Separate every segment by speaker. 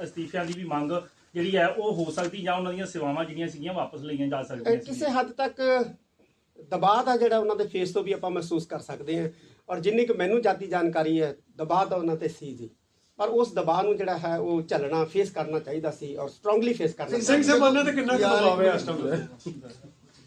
Speaker 1: ਅਸਤੀਫਿਆਂ ਦੀ ਵੀ ਮੰਗ ਜਿਹੜੀ ਹੈ ਉਹ ਹੋ ਸਕਦੀ ਜਾਂ ਉਹਨਾਂ ਦੀਆਂ ਸੇਵਾਵਾਂ ਜਿਹੜੀਆਂ ਸੀਗੀਆਂ ਵਾਪਸ ਲਈਆਂ ਜਾ ਸਕਦੀਆਂ
Speaker 2: ਕਿਸੇ ਹੱਦ ਤੱਕ ਦਬਾਅ ਦਾ ਜਿਹੜਾ ਉਹਨਾਂ ਦੇ ਫੇਸ ਤੋਂ ਵੀ ਆਪਾਂ ਮਹਿਸੂਸ ਕਰ ਸਕਦੇ ਹਾਂ ਔਰ ਜਿੰਨੀ ਕੁ ਮੈਨੂੰ ਜਾਤੀ ਜਾਣਕਾਰੀ ਹੈ ਦਬਾਅ ਤਾਂ ਉਹਨਾਂ ਤੇ ਸੀ ਜੀ। ਪਰ ਉਸ ਦਬਾਅ ਨੂੰ ਜਿਹੜਾ ਹੈ ਉਹ ਝੱਲਣਾ ਫੇਸ ਕਰਨਾ ਚਾਹੀਦਾ ਸੀ ਔਰ ਸਟਰੋਂਗਲੀ ਫੇਸ ਕਰਨਾ
Speaker 3: ਸਿੰਘ
Speaker 2: ਚਾਹੀਦਾ
Speaker 3: ਸਾਹਿਬਾਨਾਂ ਤੇ ਕਿੰਨਾ ਕੁ ਦਬਾਅ ਹੈ ਇਸ ਟਾਈਮ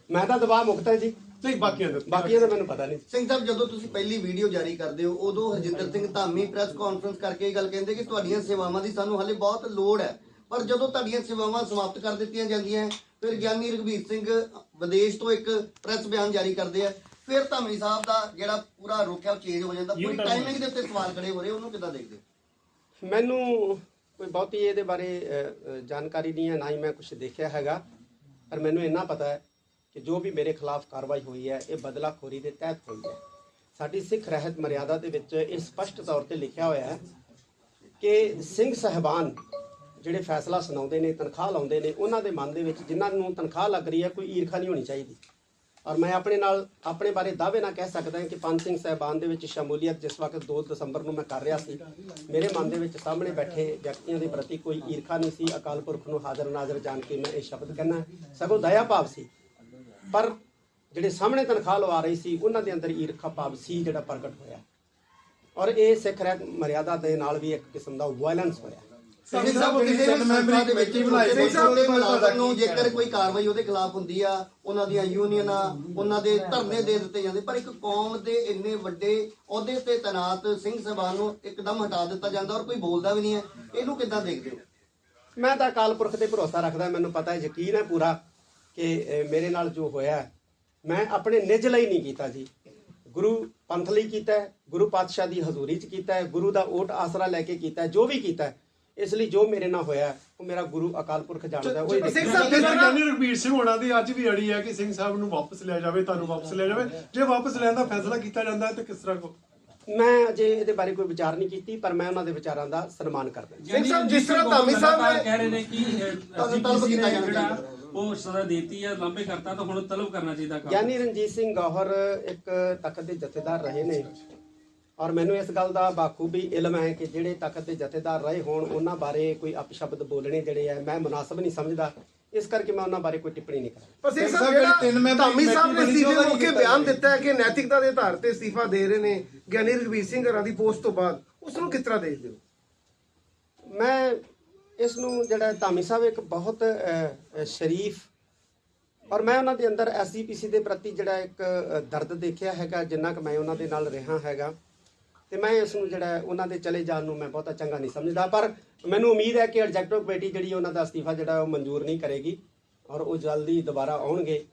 Speaker 2: ਮੈਂ ਤਾਂ ਦਬਾਅ ਮੁਕਤ ਹੈ ਜੀ।
Speaker 3: ਨਹੀਂ ਬਾਕੀਆਂ ਦਾ
Speaker 2: ਬਾਕੀਆਂ ਦਾ ਮੈਨੂੰ ਪਤਾ ਨਹੀਂ।
Speaker 4: ਸਿੰਘ ਸਾਹਿਬ ਜਦੋਂ ਤੁਸੀਂ ਪਹਿਲੀ ਵੀਡੀਓ ਜਾਰੀ ਕਰਦੇ ਹੋ ਉਦੋਂ ਹਰਜਿੰਦਰ ਸਿੰਘ ਧਾਮੀ ਪ੍ਰੈਸ ਕਾਨਫਰੰਸ ਕਰਕੇ ਇਹ ਗੱਲ ਕਹਿੰਦੇ ਕਿ ਤੁਹਾਡੀਆਂ ਸੇਵਾਵਾਂ ਦੀ ਸਾਨੂੰ ਹਾਲੇ ਬਹੁਤ ਲੋੜ ਹੈ। ਪਰ ਜਦੋਂ ਤੁਹਾਡੀਆਂ ਸੇਵਾਵਾਂ ਸਮਾਪਤ ਕਰ ਦਿੱਤੀਆਂ ਜਾਂਦੀਆਂ ਫਿਰ ਗਿਆਨੀ ਰਘਵੀਰ ਸਿੰਘ ਵਿਦੇਸ਼ ਤੋਂ ਇੱਕ ਪ੍ਰੈਸ ਬਿਆਨ ਜਾਰੀ ਕਰਦੇ ਆ। ਫਿਰ ਧਾਮੀ ਸਾਹਿਬ ਦਾ ਜਿਹੜਾ ਪੂਰਾ ਰੁਖ ਹੈ ਉਹ ਚੇਂਜ ਹੋ ਜਾਂਦਾ। ਕੋਈ
Speaker 1: U-turn
Speaker 4: ਟਾਈਮਿੰਗ ਦੇ ਉੱਤੇ ਸਵਾਲ ਖੜੇ ਹੋ ਰਹੇ ਉਹਨੂੰ ਕਿੱਦਾਂ ਦੇਖਦੇ
Speaker 2: ਮੈਨੂੰ ਕੋਈ ਬਹੁਤੀ ਇਹਦੇ ਬਾਰੇ ਜਾਣਕਾਰੀ ਨਹੀਂ ਹੈ ਨਾ ਹੀ ਮੈਂ ਕੁਝ ਦੇਖਿਆ ਹੈਗਾ। ਪਰ ਮੈਨੂੰ ਇੰਨਾ ਪਤਾ ਹੈ ਕਿ ਜੋ ਵੀ ਮੇਰੇ ਖਿਲਾਫ ਕਾਰਵਾਈ ਹੋਈ ਹੈ, ਇਹ ਬਦਲਾਖੋਰੀ ਦੇ ਤਹਿਤ ਹੋਈ ਹੈ। ਸਾਡੀ ਸਿੱਖ ਰਹਿਤ ਮਰਿਆਦਾ ਦੇ ਵਿੱਚ ਇਹ ਸਪਸ਼ਟ ਤੌਰ ਤੇ ਲਿਖਿਆ ਹੋਇਆ ਹੈ ਕਿ ਸਿੰਘ ਸਹਿਬਾਨ ਜਿਹੜੇ ਫੈਸਲਾ ਸੁਣਾਉਂਦੇ ਨੇ, ਤਨਖਾਹ ਲਾਉਂਦੇ ਨੇ, ਉਹਨਾਂ ਦੇ ਮਨ ਦੇ ਵਿੱਚ ਜਿਨ੍ਹਾਂ ਨੂੰ ਤਨਖਾਹ ਲੱਗ ਰਹੀ ਹੈ, ਕੋਈ ਈਰਖਾ ਨਹੀਂ ਹੋਣੀ ਚਾਹੀਦੀ। ਔਰ ਮੈਂ ਆਪਣੇ ਨਾਲ ਆਪਣੇ ਬਾਰੇ ਦਾਅਵੇ ਨਾਲ ਕਹਿ ਸਕਦਾ ਹਾਂ ਕਿ ਪੰਜ ਸਿੰਘ ਸਹਿਬਾਨ ਦੇ ਵਿੱਚ ਸ਼ਮੂਲੀਅਤ ਜਿਸ ਵਕਤ 2 ਦਸੰਬਰ ਨੂੰ ਮੈਂ ਕਰ ਰਿਹਾ ਸੀ, ਮੇਰੇ ਮਨ ਦੇ ਵਿੱਚ ਸਾਹਮਣੇ ਬੈਠੇ ਵਿਅਕਤੀਆਂ ਦੇ ਪ੍ਰਤੀ ਕੋਈ ਈਰਖਾ ਨਹੀਂ ਸੀ। ਅਕਾਲ ਪੁਰਖ ਨੂੰ ਹਾਜ਼ਰ ਨਾਜ਼ਰ ਜਾਣ ਕੇ ਮੈਂ ਇਹ ਸ਼ਬਦ ਕਹਿਣਾ ਸਗੋਂ ਦਇਆ ਭਾਵ ਸੀ ਪਰ ਜਿਹੜੇ ਸਾਹਮਣੇ ਤਨਖਾਹ ਲਵਾ ਰਹੀ ਸੀ ਉਹਨਾਂ ਦੇ ਅੰਦਰ ਈਰਖਾ ਭਾਵ ਸੀ ਜਿਹੜਾ ਪ੍ਰਗਟ ਹੋਇਆ। ਔਰ ਇਹ ਸਿੱਖ ਰਹਿਤ ਮਰਿਆਦਾ ਦੇ ਨਾਲ ਵੀ ਇੱਕ ਕਿਸਮ ਦਾ ਵਾਇਲੈਂਸ ਹੋਇਆ।
Speaker 4: ਸਿੰਘ ਸਾਹਿਬ ਕਿਸੇ ਵੀ ਸੰਸਥਾ ਦੇ ਵਿੱਚ ਸਿੰਘ ਸਾਹਿਬ ਦੇ ਮੁਲਾਜ਼ਮ ਨੂੰ ਜੇਕਰ ਕੋਈ ਕਾਰਵਾਈ ਉਹਦੇ ਖਿਲਾਫ ਹੁੰਦੀ ਆ ਉਹਨਾਂ ਦੀਆਂ ਯੂਨੀਅਨਾਂ ਉਹਨਾਂ ਦੇ ਧਰਨੇ ਦੇ ਦਿੱਤੇ ਜਾਂਦੇ। ਪਰ ਇੱਕ ਕੌਮ ਦੇ ਇੰਨੇ ਵੱਡੇ ਅਹੁਦੇ ਤੇ ਤੈਨਾਤ ਸਿੰਘ ਸਭਾ ਨੂੰ ਇੱਕਦਮ ਹਟਾ ਦਿੱਤਾ ਜਾਂਦਾ ਔਰ ਕੋਈ ਬੋਲਦਾ ਵੀ ਨਹੀਂ ਹੈ। ਇਹਨੂੰ ਕਿੱਦਾਂ ਦੇਖਦੇ ਹੋ?
Speaker 2: ਮੈਂ ਤਾਂ ਅਕਾਲ ਪੁਰਖ ਤੇ ਭਰੋਸਾ ਰੱਖਦਾ ਮੈਨੂੰ ਪਤਾ ਹੈ ਯਕੀਨ ਹੈ ਪੂਰਾ। ਕਿ ਮੇਰੇ ਨਾਲ ਜੋ ਹੋਇਆ ਮੈਂ ਆਪਣੇ ਨਿੱਜ ਲਈ ਨਹੀਂ ਕੀਤਾ ਜੀ। ਗੁਰੂ ਪੰਥ ਲਈ ਕੀਤਾ ਹੈ ਗੁਰੂ ਪਾਤਸ਼ਾਹ ਦੀ ਹਜ਼ੂਰੀ 'ਚ ਕੀਤਾ ਹੈ ਗੁਰੂ ਦਾ ਓਟ ਆਸਰਾ ਲੈ ਕੇ ਕੀਤਾ ਹੈ ਜੋ ਵੀ ਕੀਤਾ ਹੈ ਇਸ ਲਈ ਜੋ ਮੇਰੇ ਨਾਲ ਹੋਇਆ ਉਹ ਮੇਰਾ ਗੁਰੂ ਅਕਾਲ ਪੁਰਖ ਜਾਣਦਾ ਹੈ ਉਹ
Speaker 3: ਸਿੰਘ ਸਾਹਿਬ ਜਿਸ ਤਰ੍ਹਾਂ ਰਘਬੀਰ ਸਿੰਘ ਹੋਣਾ ਦੀ ਅੱਜ ਵੀ ਅੜੀ ਹੈ ਕਿ ਸਿੰਘ ਸਾਹਿਬ ਨੂੰ ਵਾਪਸ ਲਿਆ ਜਾਵੇ ਤੁਹਾਨੂੰ ਵਾਪਸ ਲਿਆ ਜਾਵੇ। ਜੇ ਵਾਪਸ ਲੈਣ ਦਾ ਫੈਸਲਾ ਕੀਤਾ ਜਾਂਦਾ ਹੈ ਤਾਂ ਕਿਸ ਤਰ੍ਹਾਂ ਕੋ
Speaker 2: ਮੈਂ ਅਜੇ ਇਹਦੇ ਬਾਰੇ ਕੋਈ ਵਿਚਾਰ ਨਹੀਂ ਕੀਤੀ ਪਰ ਮੈਂ ਉਹਨਾਂ ਦੇ ਵਿਚਾਰਾਂ ਦਾ ਸਨਮਾਨ ਕਰਦਾ
Speaker 5: ਸਿੰਘ ਸਾਹਿਬ ਜਿਸ ਤਰ੍ਹਾਂ ਧਾਮੀ ਸਾਹਿਬ ਨੇ
Speaker 6: ਕਹਿ ਰਹੇ ਨੇ ਕਿ
Speaker 4: ਤਲਬ
Speaker 6: ਅਸੀਂ
Speaker 4: ਕੀਤਾ
Speaker 6: ਨੇ ਜਿਹੜਾ। ਉਹ ਸਜ਼ਾ ਦੇਤੀ ਹੈ ਲਾਂਭੇ ਕਰਤਾ ਤਾਂ ਹੁਣ ਤਲਬ ਕਰਨਾ ਚਾਹੀਦਾ ਕੰਮ।
Speaker 2: ਗਿਆਨੀ ਰਣਜੀਤ ਸਿੰਘ ਗੌਹਰ ਇੱਕ ਤਖਤ ਦੇ ਜਥੇਦਾਰ ਰਹੇ ਨੇ। ਔਰ ਮੈਨੂੰ ਇਸ ਗੱਲ ਦਾ ਬਾਖੂਬੀ ਇਲਮ ਹੈ ਕਿ ਜਿਹੜੇ ਤਖਤ ਦੇ ਜਥੇਦਾਰ ਰਹੇ ਹੋਣ ਉਹਨਾਂ ਬਾਰੇ ਕੋਈ ਅਪਸ਼ਬਦ ਬੋਲਣੇ ਜਿਹੜੇ ਆ ਮੈਂ ਮੁਨਾਸਬ ਨਹੀਂ ਸਮਝਦਾ। ਇਸ ਕਰਕੇ ਮੈਂ ਉਹਨਾਂ ਬਾਰੇ ਕੋਈ ਟਿੱਪਣੀ ਨਹੀਂ ਕਰਾਂਗਾ
Speaker 5: ਪਰ ਸਿੰਘ ਸਾਹਿਬ
Speaker 3: ਜਿਹੜੀ
Speaker 5: ਧਾਮੀ ਸਾਹਿਬ ਨੇ
Speaker 3: ਬਣੀ
Speaker 5: ਮੌਕੇ ਬਿਆਨ। ਦਿੱਤਾ ਹੈ ਕਿ ਨੈਤਿਕਤਾ ਦੇ ਆਧਾਰ ਤੇ ਅਸਤੀਫਾ ਦੇ ਰਹੇ ਨੇ। ਗਿਆਨੀ ਰਘਵੀਰ ਸਿੰਘ ਹਰਾਂ ਦੀ ਪੋਸਟ ਤੋਂ ਬਾਅਦ ਉਸ ਨੂੰ ਕਿਸ ਤਰ੍ਹਾਂ ਦੇਖਦੇ ਹੋ?
Speaker 2: ਮੈਂ ਇਸ ਨੂੰ ਜਿਹੜਾ ਧਾਮੀ ਸਾਹਿਬ ਇੱਕ ਬਹੁਤ ਸ਼ਰੀਫ ਔਰ ਮੈਂ ਉਹਨਾਂ ਦੇ ਅੰਦਰ ਐਸਜੀਪੀਸੀ ਦੇ ਪ੍ਰਤੀ ਜਿਹੜਾ ਇੱਕ ਦਰਦ ਦੇਖਿਆ ਹੈਗਾ ਜਿੰਨਾ ਕਿ ਮੈਂ ਉਹਨਾਂ ਦੇ ਨਾਲ ਰਿਹਾ ਹੈਗਾ। ਤੇ ਮੈਂ ਇਸ ਨੂੰ ਜਿਹੜਾ ਉਹਨਾਂ ਦੇ ਚਲੇ ਜਾਣ ਨੂੰ ਮੈਂ ਬਹੁਤਾ ਚੰਗਾ ਨਹੀਂ ਸਮਝਦਾ ਪਰ ਮੈਨੂੰ ਉਮੀਦ ਹੈ ਕਿ ਐਗਜ਼ੈਕਟਿਵ ਕਮੇਟੀ ਜਿਹੜੀ ਉਹਨਾਂ ਦਾ ਅਸਤੀਫਾ ਜਿਹੜਾ ਉਹ ਮਨਜ਼ੂਰ ਨਹੀਂ ਕਰੇਗੀ ਔਰ ਉਹ ਜਲਦੀ ਦੁਬਾਰਾ ਆਉਣਗੇ।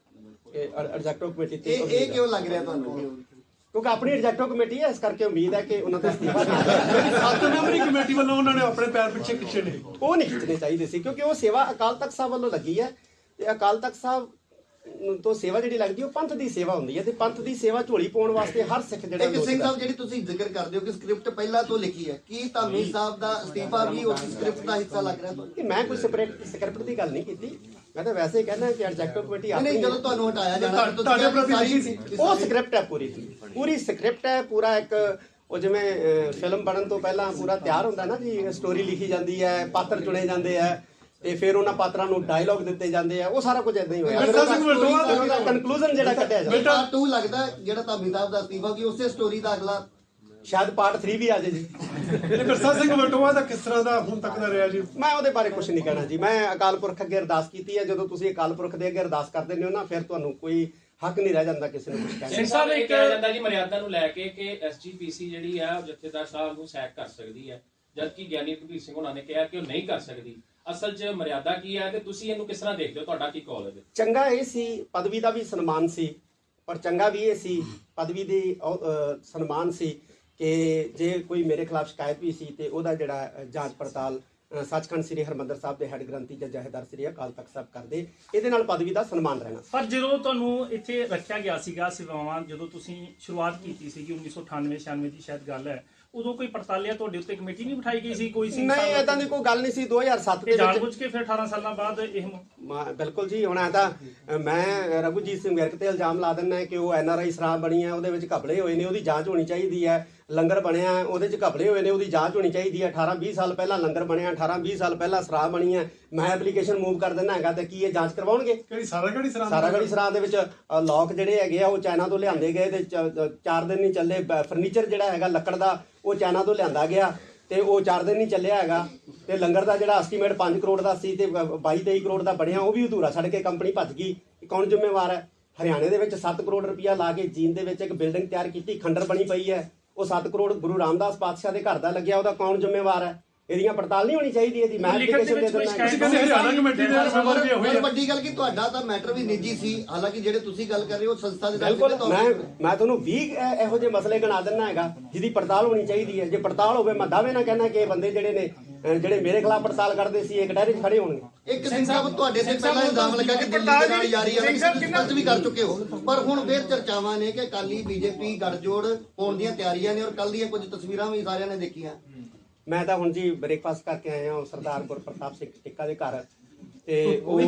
Speaker 2: ਐਗਜ਼ੈਕਟਿਵ ਕਮੇਟੀ ਤੇ
Speaker 4: ਇਹ ਕਿਉਂ ਲੱਗ ਰਿਹਾ ਤੁਹਾਨੂੰ?
Speaker 2: ਕਿਉਂਕਿ ਆਪਣੀ ਐਗਜ਼ੈਕਟਿਵ ਕਮੇਟੀ ਹੈ ਇਸ ਕਰਕੇ ਉਮੀਦ ਹੈ ਕਿ ਉਹਨਾਂ ਦਾ ਅਸਤੀਫਾ
Speaker 3: ਸੱਤ ਮੈਂਬਰੀ ਕਮੇਟੀ ਵੱਲੋਂ ਉਹਨਾਂ ਨੇ ਆਪਣੇ ਪੈਰ ਪਿੱਛੇ ਖਿੱਚੇ ਨੇ।
Speaker 2: ਉਹ ਨਹੀਂ ਖਿੱਚਣੇ ਚਾਹੀਦੇ ਸੀ ਕਿਉਂਕਿ ਉਹ ਸੇਵਾ ਅਕਾਲ ਤਖਤ ਸਾਹਿਬ ਵੱਲੋਂ ਲੱਗੀ ਹੈ ਤੇ ਅਕਾਲ ਤਖਤ ਸਾਹਿਬ ਨੂੰ ਤੋਂ ਸੇਵਾ ਜਿਹੜੀ ਲੱਗਦੀ ਉਹ ਪੰਥ ਦੀ ਸੇਵਾ ਹੁੰਦੀ ਹੈ ਤੇ ਪੰਥ ਦੀ ਸੇਵਾ ਝੋਲੀ ਪਾਉਣ ਵਾਸਤੇ ਹਰ ਸਿੱਖ ਜਿਹੜਾ
Speaker 4: ਇੱਕ ਸਿੰਘ ਸਾਹਿਬ ਜਿਹੜੀ ਤੁਸੀਂ ਜ਼ਿਕਰ ਕਰਦੇ ਹੋ ਕਿ ਸਕ੍ਰਿਪਟ ਪਹਿਲਾਂ ਤੋਂ ਲਿਖੀ ਹੈ ਕੀ ਧਾਮੀ ਸਾਹਿਬ ਦਾ ਅਸਤੀਫਾ ਵੀ ਉਸ ਸਕ੍ਰਿਪਟ ਦਾ ਹਿੱਸਾ ਲੱਗ ਰਿਹਾ? ਤੁਹਾਨੂੰ
Speaker 2: ਕਿ ਮੈਂ ਕੋਈ ਸਕ੍ਰਿਪਟ ਦੀ ਗੱਲ ਨਹੀਂ ਕੀਤੀ। ਮੈਂ ਤਾਂ ਵੈਸੇ ਕਹਿੰਦਾ ਕਿ ਐਗਜ਼ੈਕਟਿਵ ਕਮੇਟੀ
Speaker 4: ਨਹੀਂ,
Speaker 2: ਆਪਣੀ
Speaker 4: ਨਹੀਂ ਜਦੋਂ ਤੁਹਾਨੂੰ ਹਟਾਇਆ ਜਾਣਾ
Speaker 3: ਤੁਹਾਡੇ- ਪ੍ਰਤੀ ਲਿਖੀ ਸੀ।
Speaker 2: ਉਹ ਸਕ੍ਰਿਪਟ ਹੈ ਪੂਰੀ ਪੂਰੀ ਸਕ੍ਰਿਪਟ ਹੈ ਪੂਰਾ ਇੱਕ ਉਹ ਜਿਵੇਂ ਫਿਲਮ ਬਣਨ ਤੋਂ ਪਹਿਲਾਂ ਪੂਰਾ ਤਿਆਰ ਹੁੰਦਾ ਨਾ ਜੀ ਸਟੋਰੀ ਲਿਖੀ ਜਾਂਦੀ ਹੈ ਪਾਤਰ ਚੁਣੇ ਜਾਂਦੇ ਆ ਤੇ ਫਿਰ ਉਹਨਾਂ ਪਾਤਰਾਂ ਨੂੰ ਡਾਇਲੌਗ ਦਿੱਤੇ ਜਾਂਦੇ ਆ ਉਹ ਸਾਰਾ ਕੁਝ ਇਦਾਂ ਹੀ ਹੋਇਆ।
Speaker 3: ਮਿਰਜ਼ਾ ਸਿੰਘ ਵਲਟੋਆ ਦਾ
Speaker 2: ਕਨਕਲੂਜਨ ਜਿਹੜਾ ਕੱਢਿਆ ਜਾਂਦਾ
Speaker 4: ਬੇਟਾ ਟੂ ਲੱਗਦਾ ਜਿਹੜਾ ਧਾਮੀ ਸਾਹਿਬ ਦਾ ਅਸਤੀਫਾ ਕਿ ਉਸੇ ਸਟੋਰੀ ਦਾ ਅਗਲਾ
Speaker 2: ਸ਼ਾਇਦ ਪਾਰਟ 3 ਵੀ ਆ ਜਾਏ ਜੀ।
Speaker 3: ਤੇ ਮਿਰਜ਼ਾ ਸਿੰਘ ਵਟੋਆ ਦਾ ਕਿਸ ਤਰ੍ਹਾਂ ਦਾ ਹੁਣ ਤੱਕ ਦਾ ਰਿਹਾ ਜੀ?
Speaker 2: ਮੈਂ ਉਹਦੇ ਬਾਰੇ ਕੁਝ ਨਹੀਂ ਕਹਿਣਾ ਜੀ। ਮੈਂ ਅਕਾਲ ਪੁਰਖ ਅੱਗੇ ਅਰਦਾਸ ਕੀਤੀ ਹੈ। ਜਦੋਂ ਤੁਸੀਂ ਅਕਾਲ ਪੁਰਖ ਦੇ ਅੱਗੇ ਅਰਦਾਸ ਕਰਦੇ ਨੇ ਨਾ ਫਿਰ ਤੁਹਾਨੂੰ ਕੋਈ ਹੱਕ ਨਹੀਂ ਰਹਿ ਜਾਂਦਾ ਕਿਸੇ ਨੂੰ ਕੁਝ ਕਹਿਣ ਦਾ।
Speaker 7: ਸਿੰਘ ਸਾਹਿਬ ਇਹ ਕਿਹਾ ਜਾਂਦਾ ਜੀ ਮਰਿਆਦਾ ਨੂੰ ਲੈ ਕੇ ਕਿ ਐਸਜੀਪੀਸੀ ਜਿਹੜੀ ਆ ਉਹ ਜਥੇਦਾਰ ਸਾਹਿਬ ਨੂੰ ਸੈਕ ਕਰ ਸਕਦੀ ਹੈ। ਜਦਕਿ ਗਿਆਨੀ ਕਬੀਰ ਸਿੰਘ ਉਹਨਾਂ ਨੇ ਕਿਹਾ ਕਿ ਉਹ ਨਹੀਂ ਕਰ ਸਕਦੀ। ਅਸਲ 'ਚ ਮਰਿਆਦਾ ਕੀ ਹੈ ਤੇ ਤੁਸੀਂ ਇਹਨੂੰ ਕਿਸ ਤਰ੍ਹਾਂ ਦੇਖਦੇ ਹੋ? ਤੁਹਾਡਾ ਕੀ ਕਾਲ ਹੈ
Speaker 2: ਚੰਗਾ ਇਹ ਸੀ ਪਦਵੀ ਦਾ ਵੀ ਸਨਮਾਨ ਸੀ। ਪਰ ਚੰਗਾ ਵੀ ਇਹ ਸੀ ਪਦਵੀ ਦੀ ਸਨਮਾਨ ਸੀ। ਕਿ ਜੇ ਕੋਈ ਮੇਰੇ ਖਿਲਾਫ ਸ਼ਿਕਾਇਤ ਵੀ ਸੀ ਤੇ ਉਹਦਾ ਜਿਹੜਾ ਜਾਂਚ ਪੜਤਾਲ ਸੱਚਖੰਡ ਸ੍ਰੀ ਹਰਮੰਦਰ ਸਾਹਿਬ ਦੇ ਹੈੱਡ ਗ੍ਰੰਥੀ ਜਾਂ ਜਹੇਦਾਰ ਸ੍ਰੀ ਅਕਾਲ ਤਖਤ ਸਾਹਿਬ ਕਰਦੇ ਇਹਦੇ ਨਾਲ ਪਦਵੀ ਦਾ ਸਨਮਾਨ ਰਹਿਣਾ। ਸੀ
Speaker 1: ਪਰ ਜਦੋਂ ਤੁਹਾਨੂੰ ਇੱਥੇ ਰੱਖਿਆ ਗਿਆ ਸੀਗਾ ਸੇਵਾਵਾਂ ਜਦੋਂ ਤੁਸੀਂ ਸ਼ੁਰੂਆਤ ਕੀਤੀ ਸੀਗੀ 1998 96 ਦੀ ਸ਼ਾਇਦ ਗੱਲ ਹੈ ਉਦੋਂ ਕੋਈ ਪੜਤਾਲਿਆ ਤੁਹਾਡੇ ਉੱਤੇ ਕਮੇਟੀ ਨਹੀਂ ਬਿਠਾਈ ਗਈ ਸੀ ਕੋਈ ਸਿੰਘ
Speaker 2: ਨਹੀਂ ਇਦਾਂ ਦੀ ਕੋਈ ਗੱਲ ਨਹੀਂ ਸੀ 2007
Speaker 1: ਤੇ
Speaker 2: ਦੇ
Speaker 1: ਜਾਣ
Speaker 2: ਵਿੱਚ
Speaker 1: ਬੁੱਝ ਕੇ ਫਿਰ 18 ਸਾਲਾਂ ਬਾਅਦ ਇਹ
Speaker 2: ਬਿਲਕੁਲ ਜੀ ਹੁਣ ਤਾਂ ਮੈਂ ਰਘੁਜੀਤ ਸਿੰਘ ਵਿਰਕ ਤੇ ਇਲਜ਼ਾਮ ਲਾ ਦਿੰਦਾ ਕਿ ਉਹ ਐਨਆਰਆਈ ਸ਼ਰਾਬ ਬਣੀ ਹੈ ਉਹਦੇ ਵਿੱਚ ਘਪਲੇ ਹੋਏ ਨੇ ਉਹਦੀ ਜਾਂਚ ਹੋਣੀ ਚਾਹੀਦੀ ਹੈ ਲੰਗਰ ਬਣਿਆ ਉਹਦੇ ਚ ਘਪਲੇ ਹੋਏ ਨੇ ਉਹਦੀ ਜਾਂਚ ਹੋਣੀ ਚਾਹੀਦੀ ਹੈ। 18 20 ਸਾਲ ਪਹਿਲਾਂ ਲੰਗਰ ਬਣਿਆ 18 20 ਸਾਲ ਪਹਿਲਾਂ ਸ਼ਰਾਬ ਬਣੀ ਹੈ। ਮੈਂ ਐਪਲੀਕੇਸ਼ਨ ਮੂਵ ਕਰ ਦਿੰਦਾ ਹੈਗਾ ਤੇ ਕੀ ਇਹ ਜਾਂਚ ਕਰਵਾਉਣਗੇ?
Speaker 3: ਕਿਹੜੀ ਸਾਰਾ ਕਿਹੜੀ ਸਰਾਂ
Speaker 2: ਸਾਰਾ ਗੜੀ ਸਰਾਂ ਦੇ ਵਿੱਚ ਲੋਕ ਜਿਹੜੇ ਹੈਗੇ ਆ ਉਹ ਚਾਈਨਾ ਤੋਂ ਲਿਆਂਦੇ ਗਏ ਤੇ ਚਾਰ ਦਿਨ ਨਹੀਂ ਚੱਲੇ ਫਰਨੀਚਰ ਜਿਹੜਾ ਹੈਗਾ ਲੱਕੜ ਦਾ ਉਹ ਚਾਈਨਾ ਤੋਂ ਲਿਆਂਦਾ ਗਿਆ। ਤੇ ਉਹ ਚਾਰ ਦਿਨ ਨਹੀਂ ਚੱਲਿਆ ਹੈਗਾ। ਤੇ ਲੰਗਰ ਦਾ ਜਿਹੜਾ ਐਸਟੀਮੇਟ 5 ਕਰੋੜ ਦਾ ਸੀ ਤੇ 22 23 ਕਰੋੜ ਦਾ ਬਣਿਆ ਉਹ ਵੀ ਅਧੂਰਾ ਛੱਡ ਕੇ ਕੰਪਨੀ ਭੱਜ ਗਈ। ਕੌਣ ਜ਼ਿੰਮੇਵਾਰ ਹੈ? ਹਰਿਆਣੇ ਦੇ ਵਿੱਚ 7 ਕਰੋੜ ਰੁਪਇਆ ਲਾ ਕੇ ਜੀਨ ਦੇ ਵਿੱਚ ਇੱਕ ਬਿਲਡਿੰਗ ਤਿਆਰ ਕੀਤੀ ਖੰਡਰ ਬਣੀ ਪਈ ਹੈ। ਉਹ 7 ਕਰੋੜ ਗੁਰੂ ਰਾਮਦਾਸ ਪਾਤਸ਼ਾਹ ਦੇ ਘਰ ਦਾ ਲੱਗਿਆ ਉਹਦਾ ਕੌਣ ਜ਼ਿੰਮੇਵਾਰ ਹੈ? ਇਹਦੀਆਂ ਪੜਤਾਲ ਨਹੀਂ ਹੋਣੀ ਚਾਹੀਦੀ ਇਹਦੀ ਮੈਂ
Speaker 1: ਲਿਖਤ ਦੇ
Speaker 2: ਦਿੰਦਾ
Speaker 3: ਤੁਸੀਂ ਕਹਿੰਦੇ ਹਰਿਆਣਾ ਕਮੇਟੀ ਦੇ ਮੈਂਬਰ ਵੀ ਹੋਈ
Speaker 4: ਪਰ
Speaker 3: ਹੈ
Speaker 4: ਵੱਡੀ ਗੱਲ ਕਿ ਤੁਹਾਡਾ ਤਾਂ ਮੈਟਰ ਵੀ ਨਿੱਜੀ ਸੀ ਹਾਲਾਂਕਿ ਜਿਹੜੇ ਤੁਸੀਂ ਗੱਲ ਕਰ ਰਹੇ ਹੋ ਸੰਸਥਾ ਦੇ ਨਾਲ
Speaker 2: ਬਿਲਕੁਲ ਮੈਂ ਮੈਂ ਤੁਹਾਨੂੰ 20 ਇਹ- ਜਿਹੇ ਮਸਲੇ ਗਿਣਾ ਦਿੰਦਾ ਹੈਗਾ ਜਿਹਦੀ ਪੜਤਾਲ ਹੋਣੀ ਚਾਹੀਦੀ ਹੈ। ਜੇ ਪੜਤਾਲ ਹੋਵੇ ਮੈਂ ਦਾਅਵੇ ਨਾਲ ਕਹਿਣਾ ਕਿ ਇਹ ਬੰਦੇ ਜਿਹੜੇ ਨੇ ਜਿਹੜੇ ਮੇਰੇ ਖਿਲਾਫ ਪੜਤਾਲ ਕਰਦੇ ਸੀ ਇੱਕ ਡਾਇਰੇ 'ਚ ਖੜੇ ਹੋਣਗੇ।
Speaker 4: ਇੱਕ ਸਿੰਘ ਸਾਹਿਬ ਤੁਹਾਡੇ ਤੇ ਪਹਿਲਾਂ ਇਲਜ਼ਾਮ ਲੱਗਾ ਕਿ ਦਿੱਲੀ ਦੇ ਨਾਲ ਯਾਰੀ ਹੈ ਤੁਸੀਂ ਵੀ ਕਰ ਚੁੱਕੇ ਹੋ। ਪਰ ਹੁਣ ਫੇਰ ਚਰਚਾਵਾਂ ਨੇ ਕਿ ਕਾਲੀ ਬੀਜੇਪੀ ਗੱਠਜੋੜ ਹੋਣ ਦੀਆਂ ਤਿਆਰੀਆਂ ਨੇ ਔਰ ਕੱਲ ਦੀਆਂ ਕੁਝ ਤਸਵੀਰਾਂ ਵੀ ਸਾਰਿਆਂ ਨੇ ਦੇਖੀਆਂ।
Speaker 2: ਮੈਂ ਤਾਂ ਹੁਣ ਜੀ ਬ੍ਰੇਕਫਾਸਟ ਕਰਕੇ ਆਇਆ ਹਾਂ ਸਰਦਾਰ ਗੁਰਪ੍ਰਤਾਪ ਸਿੰਘ ਟਿੱਕਾ ਦੇ ਘਰ। ਤੇ
Speaker 4: ਉਹ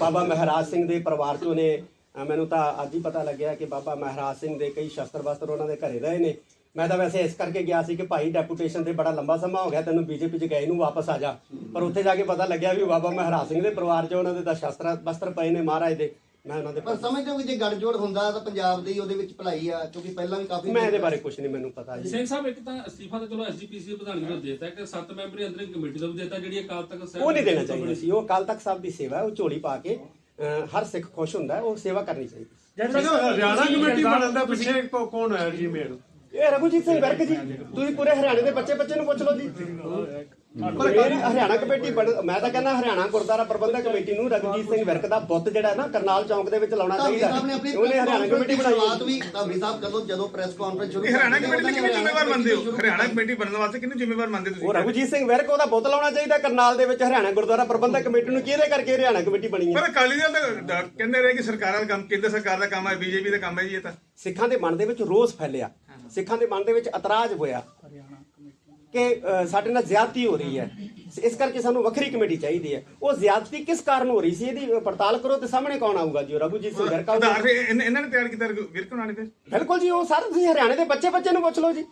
Speaker 2: ਬਾਬਾ ਮਹਾਰਾਜ ਸਿੰਘ ਦੇ ਪਰਿਵਾਰ ਚੋਂ ਨੇ। ਮੈਨੂੰ ਤਾਂ ਅੱਜ ਹੀ ਪਤਾ ਲੱਗਿਆ ਕਿ ਬਾਬਾ ਮਹਾਰਾਜ ਸਿੰਘ ਦੇ ਕਈ ਸ਼ਸਤਰ ਵਸਤਰ ਉਹਨਾਂ ਦੇ ਘਰੇ ਰਹੇ ਨੇ। ਮੈਂ ਤਾਂ ਵੈਸੇ ਇਸ ਕਰਕੇ ਗਿਆ ਸੀ ਕਿ ਭਾਈ ਡੈਪੂਟੇਸ਼ਨ ਤੇ ਬੜਾ ਲੰਬਾ ਸਮਾਂ ਹੋ ਗਿਆ ਤੈਨੂੰ ਬੀਜੇਪੀ ਚ ਗਏ ਨੂੰ ਵਾਪਸ ਆ ਜਾ। ਪਰ ਉੱਥੇ ਜਾ ਕੇ ਪਤਾ ਲੱਗਿਆ ਵੀ ਬਾਬਾ ਮਹਾਰਾਜ ਸਿੰਘ ਦੇ ਪਰਿਵਾਰ ਚ ਉਹਨਾਂ ਦੇ ਤਾਂ ਸ਼ਸਤਰ ਵਸਤਰ ਪਏ ਨੇ ਮਹਾਰਾਜ ਦੇ। ਮੈਂ ਉਹਨਾਂ ਦੇ
Speaker 4: ਪਰ ਸਮਝਦੇ ਹੋ ਕਿ ਜੇ ਗੱਠਜੋੜ ਹੁੰਦਾ ਤਾਂ ਪੰਜਾਬ ਦੀ ਉਹਦੇ ਵਿੱਚ ਭਲਾਈ ਆ ਕਿਉਂਕਿ ਪਹਿਲਾਂ ਵੀ ਕਾਫੀ
Speaker 2: ਮੈਂ ਇਹਦੇ ਬਾਰੇ ਕੁਝ ਨਹੀਂ ਮੈਨੂੰ ਪਤਾ ਜੀ।
Speaker 6: ਸਿੰਘ ਸਾਹਿਬ ਇੱਕ ਤਾਂ ਅਸਤੀਫਾ ਤਾਂ ਚਲੋ ਐਸਜੀਪੀਸੀ ਪ੍ਰਧਾਨ ਨੂੰ ਦੇਤਾ ਇੱਕ ਸੱਤ ਮੈਂਬਰੀ ਅੰਦਰਿੰਗ ਕਮੇਟੀ ਦਾ ਵੀ ਦੇਤਾ ਜਿਹੜੀ ਅਕਾਲ ਤਖਤ ਸਾਹਿਬ
Speaker 2: ਉਹ ਨਹੀਂ ਦੇਣਾ ਚਾਹੀਦਾ ਸੀ। ਉਹ ਕੱਲ ਤੱਕ ਸਾਹਿਬ ਦੀ ਸੇਵਾ ਹੈ ਉਹ ਝੋਲੀ ਪਾ ਕੇ ਹਰ ਸਿੱਖ ਖੁਸ਼ ਹੁੰਦਾ ਹੈ, ਉਹ ਸੇਵਾ ਕਰਨੀ ਚਾਹੀਦੀ
Speaker 3: ਹਰਿਆਣਾ ਕਮੇਟੀ ਬਣਨ ਦਾ ਪਿੱਛੇ ਕੌ- ਕੌਣ ਹੋਇਆ ਜੀ ਮੇਲ
Speaker 2: ਇਹ ਰਘੁਜੀਤ ਸਿੰਘ ਵਿਰਕ ਜੀ ਤੁਸੀਂ ਪੂਰੇ ਹਰਿਆਣੇ ਦੇ ਬੱਚੇ ਬੱਚੇ ਨੂੰ ਪੁੱਛ ਲਓ ਜੀ। ਪਰ ਹਰਿਆਣਾ ਕਮੇਟੀ ਬਣ- ਮੈਂ ਤਾਂ ਕਹਿੰਦਾ ਹਰਿਆਣਾ ਗੁਰਦੁਆਰਾ ਪ੍ਰਬੰਧਕ ਕਮੇਟੀ ਨੂੰ ਰਘੁਜੀਤ ਸਿੰਘ ਵਿਰਕ ਦਾ ਬੁੱਤ ਜਿਹੜਾ ਨਾ ਕਰਨਾਲ ਚੌਂਕ ਦੇ ਵਿੱਚ ਲਾਉਣਾ ਚਾਹੀਦਾ ਉਹਨੇ ਹਰਿਆਣਾ ਕਮੇਟੀ ਬਣਾਈ
Speaker 4: ਸ਼ੁਰੂਆਤ। ਵੀ ਧਾਮੀ ਸਾਹਿਬ ਕਦੋਂ ਜਦੋਂ ਪ੍ਰੈਸ ਕਾਨਫਰੰਸ ਸ਼ੁਰੂ
Speaker 5: ਹਰਿਆਣਾ ਕਮੇਟੀ ਕਿਵੇਂ
Speaker 4: ਨੇ
Speaker 5: ਜ਼ਿੰਮੇਵਾਰ ਮੰਨਦੇ ਹੋ? ਹਰਿਆਣਾ। ਕਮੇਟੀ ਬਣਨ ਵਾਸਤੇ ਕਿਹਨੂੰ ਜ਼ਿੰਮੇਵਾਰ ਮੰਨਦੇ
Speaker 2: ਉਹ
Speaker 5: ਤੁਸੀਂ
Speaker 2: ਰਘੁਜੀਤ ਸਿੰਘ ਵਿਰਕ ਉਹਦਾ ਬੁੱਤ ਲਾਉਣਾ ਚਾਹੀਦਾ ਕਰਨਾਲ ਦੇ ਵਿੱਚ ਹਰਿਆਣਾ ਗੁਰਦੁਆਰਾ ਪ੍ਰਬੰਧਕ ਕਮੇਟੀ ਨੂੰ ਕਿਹਦੇ ਕਰਕੇ ਹਰਿਆਣਾ ਕਮੇਟੀ ਬਣੀ ਹੈ?
Speaker 5: ਪਰ ਅਕਾਲੀ ਦਲ ਦ- ਕਹਿੰਦੇ ਰਹੇ ਕਿ ਸਰਕਾਰਾਂ ਦਾ ਕੰਮ ਕੇਂਦਰ ਸਰਕਾਰ ਦਾ ਕੰਮ ਹੈ ਬੀਜੇਪੀ ਦਾ ਕੰਮ ਹੈ ਜੀ ਇਹ ਤਾਂ।
Speaker 2: ਸਿੱਖਾਂ ਦੇ ਮਨ ਦੇ ਵਿੱਚ ਰੋਸ ਫੈਲਿਆ। ਸਿੱਖਾਂ ਦੇ ਮਨ ਦੇ ਵਿੱਚ ਇਤਰਾਜ਼ ਹੋਇਆ ਕਿ ਸਾਡੇ ਨਾਲ ਜ਼ਿਆਦਤੀ ਹੋ ਰਹੀ ਹੈ। ਇਸ ਕਰਕੇ ਸਾਨੂੰ ਵੱਖਰੀ ਕਮੇਟੀ ਚਾਹੀਦੀ ਹੈ। ਉਹ ਜ਼ਿਆਦਤੀ ਕਿਸ ਕਾਰਨ ਹੋ ਰਹੀ ਸੀ ਇਹਦੀ ਪੜਤਾਲ ਕਰੋ ਤੇ ਸਾਹਮਣੇ ਕੌਣ ਆਊਗਾ ਜੀ? ਰਘੁਜੀਤ ਸਿੰਘ
Speaker 5: ਇਹ- ਇਹਨਾਂ ਨੇ ਤਿਆਰ ਕੀਤਾ ਵਿਰਕ ਉਹਨਾਂ ਨੇ ਫਿਰ।
Speaker 2: ਬਿਲਕੁਲ ਜੀ ਉਹ ਸਾਰੇ ਤੁਸੀਂ ਹਰਿਆਣੇ ਦੇ ਬੱਚੇ ਬੱਚੇ ਨੂੰ ਪੁੱਛ ਲਓ ਜੀ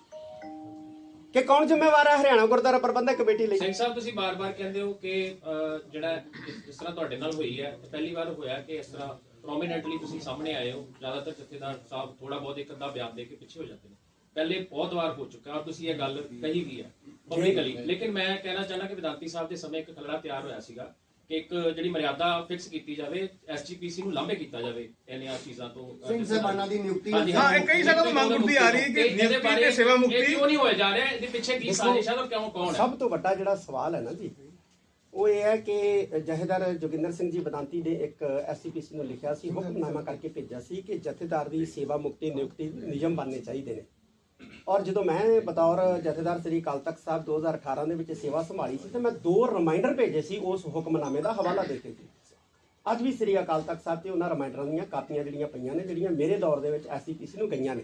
Speaker 2: ਕਿ ਕੌਣ ਜ਼ਿੰਮੇਵਾਰ ਹੈ ਹਰਿਆਣਾ ਗੁਰਦੁਆਰਾ ਪ੍ਰਬੰਧਕ ਕਮੇਟੀ ਲਈ?
Speaker 7: ਸਿੰਘ ਸਾਹਿਬ ਤੁਸੀਂ ਬਾਰ-ਬਾਰ ਕਹਿੰਦੇ ਹੋ ਕਿ ਜਿਹੜਾ ਇਸ- ਜਿਸ ਤਰ੍ਹਾਂ ਤੁਹਾਡੇ ਨਾਲ ਹੋਈ ਹੈ ਤੇ ਪਹਿਲੀ ਵਾਰ ਹੋਇਆ ਕਿ ਇਸ ਤਰ੍ਹਾਂ ਪ੍ਰੋਮਿਨੈਂਟਲੀ ਤੁਸੀਂ ਸਾਹਮਣੇ ਆਏ ਹੋ। ਜ਼ਿਆਦਾਤਰ ਜਥੇਦਾਰ ਸਾਹਿਬ ਥੋੜਾ ਬਹੁਤ ਇੱਕ ਅੱਧਾ ਬਿਆਨ ਦੇ ਕੇ ਪਿੱਛੇ ਹੋ ਜਾਂਦੇ ਨੇ। ਪਹਿਲੇ ਬਹੁਤ ਵਾਰ ਹੋ ਚੁੱਕਾ ਔਰ ਤੁਸੀਂ ਇਹ ਗੱਲ ਕਹੀ ਵੀ ਹੈ ਪਬਲਿਕਲੀ ਲੇਕਿਨ ਮੈਂ ਕਹਿਣਾ ਚਾਹਨਾ ਕਿ ਵਿਦਾਂਤੀ ਸਾਹਿਬ ਦੇ ਸਮੇਂ ਇੱਕ ਖਲੜਾ ਤਿਆਰ ਹੋਇਆ ਸੀਗਾ ਕਿ ਇੱਕ ਜਿਹੜੀ ਮਰਿਆਦਾ ਫਿਕਸ ਕੀਤੀ ਜਾਵੇ ਐਸਜੀਪੀਸੀ ਨੂੰ ਲਾਂਭੇ ਕੀਤਾ ਜਾਵੇ ਇਹਨੀਆਂ ਚੀਜ਼ਾਂ ਤੋਂ
Speaker 4: ਸਿੰਘ ਸਾਹਿਬਾਨਾਂ ਦੀ ਨਿਯੁਕਤੀ
Speaker 5: ਹਾਂ, ਇਹ ਕਈ ਸਾਲਾਂ ਤੋਂ ਮੰਗ ਉੱਠਦੀ ਆ ਰਹੀ ਹੈ ਕਿ ਨਿਯੁਕਤੀ ਤੇ ਸੇਵਾ ਮੁਕਤੀ-
Speaker 7: ਇਹ ਕਿਉਂ ਨਹੀਂ ਹੋਇਆ ਜਾ ਰਿਹਾ? ਇਹਦੇ ਪਿੱਛੇ ਕੀ ਸਾਜ਼ਿਸ਼ ਹੈ ਔਰ ਕਿਉਂ ਕੌਣ ਹੈ
Speaker 2: ਸਭ ਤੋਂ ਵੱਡਾ ਜਿਹੜਾ ਸਵਾਲ ਹੈ ਨਾ ਜੀ ਉਹ ਇਹ ਹੈ ਕਿ ਜਥੇਦਾਰ ਜੋਗਿੰਦਰ ਸਿੰਘ ਜੀ ਬਦਾਂਤੀ ਨੇ ਇੱਕ ਐਸਸੀਪੀਸੀ ਨੂੰ ਲਿਖਿਆ ਸੀ ਹੁਕਮਨਾਮਾ ਕਰਕੇ ਭੇਜਿਆ ਸੀ ਕਿ ਜਥੇਦਾਰ ਦੀ ਸੇਵਾ ਮੁਕਤੀ ਨਿਯੁਕਤੀ ਨਿਯਮ ਬਣਨੇ ਚਾਹੀਦੇ ਨੇ। ਔਰ ਜਦੋਂ ਮੈਂ ਬਤੌਰ ਜਥੇਦਾਰ ਸ੍ਰੀ ਅਕਾਲ ਤਖਤ ਸਾਹਿਬ 2018 ਦੇ ਵਿੱਚ ਸੇਵਾ ਸੰਭਾਲੀ ਸੀ ਤੇ ਮੈਂ ਦੋ ਰਿਮਾਈਂਡਰ ਭੇਜੇ ਸੀ ਉਸ ਹੁਕਮਨਾਮੇ ਦਾ ਹਵਾਲਾ ਦੇ ਕੇ ਅੱਜ ਵੀ ਸ੍ਰੀ ਅਕਾਲ ਤਖਤ ਸਾਹਿਬ ਤੇ ਉਹਨਾਂ ਰਿਮਾਈਂਡਰਾਂ ਦੀਆਂ ਕਾਪੀਆਂ ਜਿਹੜੀਆਂ ਪਈਆਂ ਨੇ, ਜਿਹੜੀਆਂ ਮੇਰੇ ਦੌਰ ਦੇ ਵਿੱਚ ਐਸਸੀਪੀਸੀ ਨੂੰ ਗਈਆਂ ਨੇ।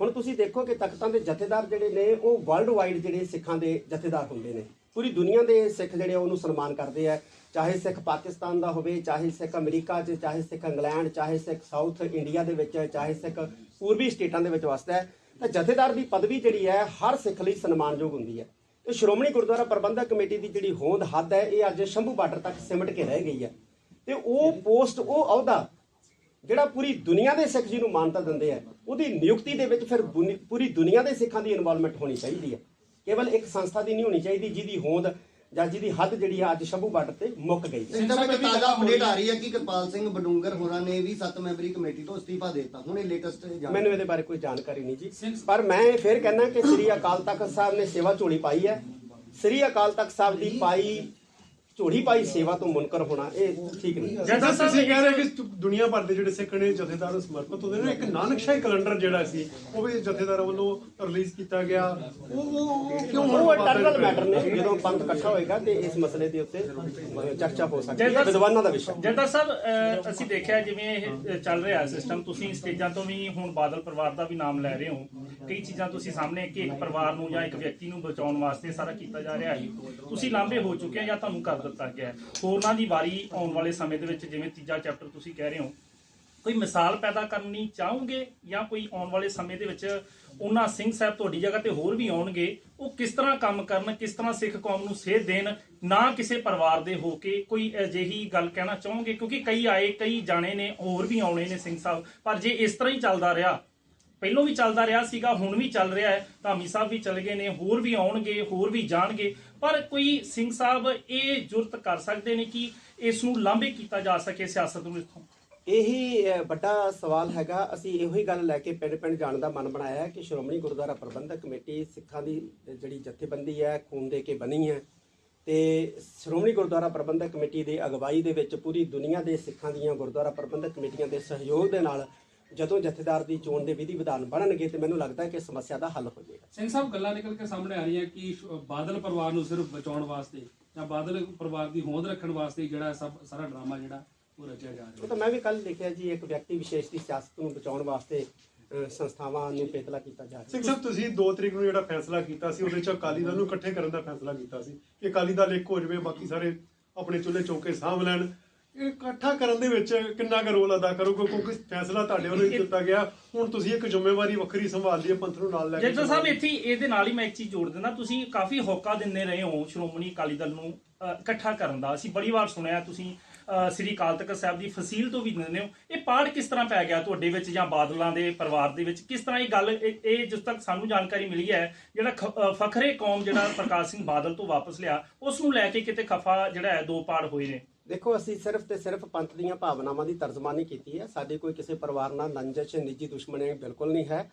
Speaker 2: ਹੁਣ ਤੁਸੀਂ ਦੇਖੋ ਕਿ ਤਖਤਾਂ ਦੇ ਜਥੇਦਾਰ ਜਿਹੜੇ ਨੇ, ਉਹ ਵਰਲਡ ਵਾਈਡ ਜਿਹੜੇ ਸਿੱਖਾਂ ਦੇ ਜਥੇਦਾਰ ਹੁੰਦੇ ਨੇ। ਪੂਰੀ ਦੁਨੀਆ ਦੇ ਸਿੱਖ ਜਿਹੜੇ ਉਹਨੂੰ ਸਨਮਾਨ ਕਰਦੇ ਆ। ਚਾਹੇ ਸਿੱਖ ਪਾਕਿਸਤਾਨ ਦਾ ਹੋਵੇ, ਚਾਹੇ ਸਿੱਖ ਅਮਰੀਕਾ 'ਚ, ਚਾਹੇ ਸਿੱਖ ਇੰਗਲੈਂਡ, ਚਾਹੇ ਸਿੱਖ ਸਾਊਥ ਇੰਡੀਆ ਦੇ ਵਿੱਚ, ਚਾਹੇ ਸਿੱਖ ਪੂਰਬੀ ਸਟੇਟਾਂ ਦੇ ਵਿੱਚ ਵਸਦਾ ਹੈ। ਤਾਂ ਜਥੇਦਾਰ ਦੀ ਪਦਵੀ ਜਿਹੜੀ ਹੈ, ਹਰ ਸਿੱਖ ਲਈ ਸਨਮਾਨਯੋਗ ਹੁੰਦੀ ਹੈ। ਤੇ ਸ਼੍ਰੋਮਣੀ ਗੁਰਦੁਆਰਾ ਪ੍ਰਬੰਧਕ ਕਮੇਟੀ ਦੀ ਜਿਹੜੀ ਹੋਂਦ ਹੱਦ ਹੈ, ਇਹ ਅੱਜ ਸ਼ੰਭੂ ਬਾਰਡਰ ਤੱਕ ਸਿਮਟ ਕੇ ਰਹਿ ਗਈ ਹੈ। ਤੇ ਉਹ ਪੋਸਟ, ਉਹ ਅਹੁਦਾ ਜਿਹੜਾ ਪੂਰੀ ਦੁਨੀਆ ਦੇ ਸਿੱਖ ਜੀ ਨੂੰ ਮਾਨਤਾ ਦਿੰਦੇ ਆ, ਉਹਦੀ ਨਿਯੁਕਤੀ ਦੇ ਵਿੱਚ ਫਿਰ ਪੂਰੀ ਦੁਨੀਆ ਦੇ ਸਿੱਖਾਂ ਦੀ ਇਨਵੋਲਵਮੈਂਟ ਹੋਣੀ ਚਾਹੀਦੀ ਹੈ। ਕੇਵਲ ਇੱਕ ਸੰਸਥਾ ਦੀ ਨਹੀਂ ਹੋਣੀ ਚਾਹੀਦੀ, ਜਿਹਦੀ ਹੋਂਦ ਜਾਂ ਜਿਹਦੀ ਹੱਦ ਜਿਹੜੀ ਆ ਅੱਜ ਸ਼ੰਭੂ ਬਾਰਡਰ ਤੇ ਮੁੱਕ ਗਈ ਹੈ।
Speaker 4: ਸਾਹਿਬ ਇੱਕ ਤਾਜ਼ਾ ਅਪਡੇਟ ਆ ਰਹੀ ਹੈ ਕਿ ਕਿਰਪਾਲ ਸਿੰਘ ਬਡੂੰਗਰ ਹੋਰਾਂ ਨੇ ਵੀ ਸੱਤ ਮੈਂਬਰੀ ਕਮੇਟੀ ਤੋਂ ਅਸਤੀਫਾ ਦੇ ਦਿੱਤਾ। ਹੁਣ ਇਹ ਲੇਟੈਸਟ
Speaker 2: ਮੈਨੂੰ ਇਹਦੇ ਬਾਰੇ ਕੋਈ ਜਾਣਕਾਰੀ ਨਹੀਂ ਜੀ। ਪਰ ਮੈਂ ਇਹ ਫਿਰ ਕਹਿਣਾ ਕਿ ਸ੍ਰੀ ਅਕਾਲ ਤਖਤ ਸਾਹਿਬ ਨੇ ਸੇਵਾ ਝੋਲੀ ਪਾਈ ਹੈ। ਸ੍ਰੀ ਅਕਾਲ ਤਖਤ ਸਾਹਿਬ ਦੀ ਪਾਈ ਝੋਲੀ ਪਾਈ ਸੇਵਾ ਤੋਂ ਮੁਨਕਰ ਹੋਣਾ ਇਹ ਠੀਕ ਨਹੀਂ।
Speaker 3: ਜਦੋਂ ਤੁਸੀਂ ਕਹਿ ਰਹੇ ਕਿ ਦੁਨੀਆ ਭਰ ਦੇ ਜਿਹੜੇ ਸਿੱਖ ਨੇ ਜਥੇਦਾਰ ਨੂੰ ਸਮਰਪਿਤ ਹੁੰਦੇ ਨੇ ਇੱਕ ਨਾਨਕਸ਼ਾਹੀ ਕੈਲੰਡਰ ਜਿਹੜਾ ਸੀ ਉਹ ਵੀ ਜਥੇਦਾਰਾਂ ਵੱਲੋਂ ਰਿਲੀਜ਼ ਕੀਤਾ ਗਿਆ। ਉਹ ਉਹ- ਕਿਉਂ ਹੁਣ
Speaker 2: ਉਹ ਇੰਟਰਨਲ ਮੈਟਰ ਨੇ ਜਦੋਂ ਪੰਥ ਇਕੱਠਾ ਹੋਏਗਾ ਤੇ ਇਸ ਮਸਲੇ ਦੇ ਉੱਤੇ ਚਰਚਾ ਹੋ ਸਕਦੀ ਹੈ ਵਿਦਵਾਨਾਂ ਦਾ ਵਿਸ਼ਾ।
Speaker 1: ਜਨਤਾ ਸਾਹਿਬ ਅਸੀਂ ਦੇਖਿਆ ਜਿਵੇਂ ਇਹ ਚੱਲ ਰਿਹਾ ਸਿਸਟਮ ਤੁਸੀਂ ਸਟੇਜਾਂ ਤੋਂ ਵੀ ਹੁਣ ਬਾਦਲ ਪਰਿਵਾਰ ਦਾ ਵੀ ਨਾਮ ਲੈ ਰਹੇ ਹੋ। ਕਈ ਚੀਜ਼ਾਂ ਤੁਸੀਂ ਸਾਹਮਣੇ ਕਿ ਇੱਕ ਪਰਿਵਾਰ ਨੂੰ ਜਾਂ ਇੱਕ ਵਿਅਕਤੀ ਨੂੰ ਬਚਾਉਣ ਵਾਸਤੇ ਸਾਰਾ ਕੀਤਾ ਜਾ ਰਿਹਾ ਹੈ। ਤੁਸੀਂ ਲਾਂਭੇ ਹੋ ਚੁੱਕੇ ਹੋ ਜਾਂ ਤੁਹਾਨੂੰ ਕਰ ਦਿੱਤਾ ਗਿਆ ਹੈ। ਹੋਰਨਾਂ ਦੀ ਵਾਰੀ ਆਉਣ ਵਾਲੇ ਸਮੇਂ ਦੇ ਵਿੱਚ ਜਿਵੇਂ ਤੀਜਾ ਚੈਪਟਰ ਤੁਸੀਂ ਕਹਿ ਰਹੇ ਹੋ, ਕੋਈ ਮਿਸਾਲ ਪੈਦਾ ਕਰਨੀ ਚਾਹੋਗੇ ਜਾਂ ਕੋਈ ਆਉਣ ਵਾਲੇ ਸਮੇਂ ਦੇ ਵਿੱਚ ਉਹਨਾਂ ਸਿੰਘ ਸਾਹਿਬ ਤੁਹਾਡੀ ਜਗ੍ਹਾ ਤੇ ਹੋਰ ਵੀ ਆਉਣਗੇ, ਉਹ ਕਿਸ ਤਰ੍ਹਾਂ ਕੰਮ ਕਰਨ, ਕਿਸ ਤਰ੍ਹਾਂ ਸਿੱਖ ਕੌਮ ਨੂੰ ਸੇਧ ਦੇਣ, ਨਾ ਕਿਸੇ ਪਰਿਵਾਰ ਦੇ ਹੋ ਕੇ ਕੋਈ ਅਜਿਹੀ ਗੱਲ ਕਹਿਣਾ ਚਾਹੋਗੇ ਕਿਉਂਕਿ ਕਈ ਆਏ, ਕਈ ਜਾਣੇ ਨੇ, ਹੋਰ ਵੀ ਆਉਣੇ ਨੇ ਸਿੰਘ ਸਾਹਿਬ, ਪਰ ਜੇ ਇਸ ਤਰ੍ਹਾਂ ਹੀ ਚੱਲਦਾ ਰਿਹਾ ਪਹਿਲੋਂ ਵੀ ਚੱਲਦਾ ਰਿਹਾ ਸੀਗਾ, ਹੁਣ ਵੀ ਚੱਲ ਰਿਹਾ ਹੈ। ਧਾਮੀ ਸਾਹਿਬ ਵੀ ਚਲੇ ਗਏ ਨੇ, ਹੋਰ ਵੀ ਆਉਣਗੇ, ਹੋਰ ਵੀ ਜਾਣਗੇ। ਪਰ ਕੋਈ ਸਿੰਘ ਸਾਹਿਬ, ਇਹ ਜੁਰਤ ਕਰ ਸਕਦੇ ਨੇ ਕਿ ਇਸ ਨੂੰ ਲਾਂਭੇ ਕੀਤਾ ਜਾ ਸਕੇ ਸਿਆਸਤ ਨੂੰ ਇੱਥੋਂ?
Speaker 2: ਇਹੀ ਵੱਡਾ ਸਵਾਲ ਹੈਗਾ। ਅਸੀਂ ਇਹੋ ਹੀ ਗੱਲ ਲੈ ਕੇ ਪਿੰਡ ਪਿੰਡ ਜਾਣ ਦਾ ਮਨ ਬਣਾਇਆ ਕਿ ਸ਼੍ਰੋਮਣੀ ਗੁਰਦੁਆਰਾ ਪ੍ਰਬੰਧਕ ਕਮੇਟੀ ਸਿੱਖਾਂ ਦੀ ਜਿਹੜੀ ਜਥੇਬੰਦੀ ਹੈ, ਖੂਨ ਦੇ ਕੇ ਬਣੀ ਹੈ। ਤੇ ਸ਼੍ਰੋਮਣੀ ਗੁਰਦੁਆਰਾ ਪ੍ਰਬੰਧਕ ਕਮੇਟੀ ਦੀ ਅਗਵਾਈ ਦੇ ਵਿੱਚ ਪੂਰੀ ਦੁਨੀਆ ਦੇ ਸਿੱਖਾਂ ਦੀਆਂ ਗੁਰਦੁਆਰਾ ਪ੍ਰਬੰਧਕ ਕਮੇਟੀਆਂ ਦੇ ਸਹਿਯੋਗ ਦੇ ਨਾਲ ਜਦੋਂ ਜਥੇਦਾਰ ਦੀ ਚੋਣ ਦੇ ਵਿਧੀ ਵਿਧਾਨ ਬਣਨਗੇ ਤੇ ਮੈਨੂੰ ਲੱਗਦਾ ਹੈ ਕਿ ਸਮੱਸਿਆ ਦਾ ਹੱਲ ਹੋ ਜਾਏਗਾ।
Speaker 6: ਸਿੰਘ ਸਾਹਿਬ ਗੱਲਾਂ ਨਿਕਲ ਕੇ ਸਾਹਮਣੇ ਆ ਰਹੀਆਂ ਕਿ ਬਾਦਲ ਪਰਿਵਾਰ ਨੂੰ ਸਿਰਫ ਬਚਾਉਣ ਵਾਸਤੇ ਜਾਂ ਬਾਦਲ ਪਰਿਵਾਰ ਦੀ ਹੋਂਦ ਰੱਖਣ ਵਾਸਤੇ ਜਿਹੜਾ ਸਭ ਸਾਰਾ ਡਰਾਮਾ ਜਿਹੜਾ ਉਹ ਰਚਿਆ ਜਾ ਰਿਹਾ
Speaker 2: ਉਹ ਤਾਂ ਮੈਂ ਵੀ ਕੱਲ ਲਿਖਿਆ ਜੀ ਇੱਕ ਵਿਅਕਤੀ ਵਿਸ਼ੇਸ਼ ਦੀ ਸਿਆਸਤ ਨੂੰ ਬਚਾਉਣ ਵਾਸਤੇ ਸੰਸਥਾਵਾਂ ਨੂੰ ਪੇਤਲਾ ਕੀਤਾ ਜਾ ਰਿਹਾ।
Speaker 3: ਸਿੰਘ ਸਾਹਿਬ ਤੁਸੀਂ 2 ਤਰੀਕ ਨੂੰ ਜਿਹੜਾ ਫੈਸਲਾ ਕੀਤਾ ਸੀ ਉਹਦੇ ਚ ਅਕਾਲੀ ਦਲ ਨੂੰ ਇਕੱਠੇ ਕਰਨ ਦਾ ਫੈਸਲਾ ਕੀਤਾ ਸੀ ਕਿ ਅਕਾਲੀ ਦਲ ਇੱਕ ਹੋ ਜਾਵੇ ਬਾਕੀ ਸਾਰੇ ਆਪਣੇ ਚੁੱਲ੍ਹੇ ਚੌਕੇ ਸਾਂਭ ਲੈਣ। ਇਕੱਠਾ ਕਰਨ ਦੇ ਵਿੱਚ ਕਿੰਨਾ ਕੁ ਰੋਲ ਅਦਾ ਕਰੋਗੇ? ਕਿਉਂਕਿ ਫੈਸਲਾ ਤੁਹਾਡੇ ਵੱਲੋਂ ਹੀ ਕੀਤਾ ਗਿਆ। ਹੁਣ ਤੁਸੀਂ ਇੱਕ ਜ਼ਿੰਮੇਵਾਰੀ ਵੱਖਰੀ ਸੰਭਾਲ ਲਈ ਪੰਥ ਨੂੰ ਨਾਲ ਲੈ ਕੇ
Speaker 1: ਜੱਜਾ ਸਾਹਿਬ ਇੱਥੇ ਇਹਦੇ ਨਾਲ ਹੀ ਮੈਂ ਇੱਕ ਚੀਜ਼ ਜੋੜ ਦਿੰਦਾ। ਤੁਸੀਂ ਕਾਫੀ ਹੋਕਾ ਦਿੰਦੇ ਰਹੇ ਹੋ ਸ਼੍ਰੋਮਣੀ ਅਕਾਲੀ ਦਲ ਨੂੰ ਇਕੱਠਾ ਕਰਨ ਦਾ। ਅਸੀਂ ਬੜੀ ਵਾਰ ਸੁਣਿਆ ਤੁਸੀਂ ਸ੍ਰੀ ਅਕਾਲ ਤਖਤ ਸਾਹਿਬ ਦੀ ਫਸੀਲ ਤੋਂ ਵੀ ਦਿੰਦੇ ਹੋ। ਇਹ ਪਾੜ ਕਿਸ ਤਰ੍ਹਾਂ ਪੈ ਗਿਆ ਤੁਹਾਡੇ ਵਿੱਚ ਜਾਂ ਬਾਦਲਾਂ ਦੇ ਪਰਿਵਾਰ ਦੇ ਵਿੱਚ? ਕਿਸ ਤਰ੍ਹਾਂ ਇਹ ਗੱਲ ਇਹ ਜਿਸ ਤੱਕ ਸਾਨੂੰ ਜਾਣਕਾਰੀ ਮਿਲੀ ਹੈ ਜਿਹੜਾ ਫਖਰੇ ਕੌਮ ਜਿਹੜਾ ਪ੍ਰਕਾਸ਼ ਸਿੰਘ ਬਾਦਲ ਤੋਂ ਵਾਪਸ ਲਿਆ ਉਸ ਨੂੰ ਲੈ ਕੇ ਕਿਤੇ ਖਫਾ ਜਿਹੜਾ ਹੈ ਦੋ ਪਾੜ ਹੋਏ ਨੇ?
Speaker 2: ਦੇਖੋ ਅਸੀਂ ਸਿਰਫ ਤੇ ਸਿਰਫ ਪੰਥ ਦੀਆਂ ਭਾਵਨਾਵਾਂ ਦੀ ਤਰਜਮਾਨੀ ਕੀਤੀ ਹੈ। ਸਾਡੀ ਕੋਈ ਕਿਸੇ ਪਰਿਵਾਰ ਨਾਲ ਨੰਜਿਸ਼ ਨਿੱਜੀ ਦੁਸ਼ਮਣੀ ਬਿਲਕੁਲ ਨਹੀਂ ਹੈ।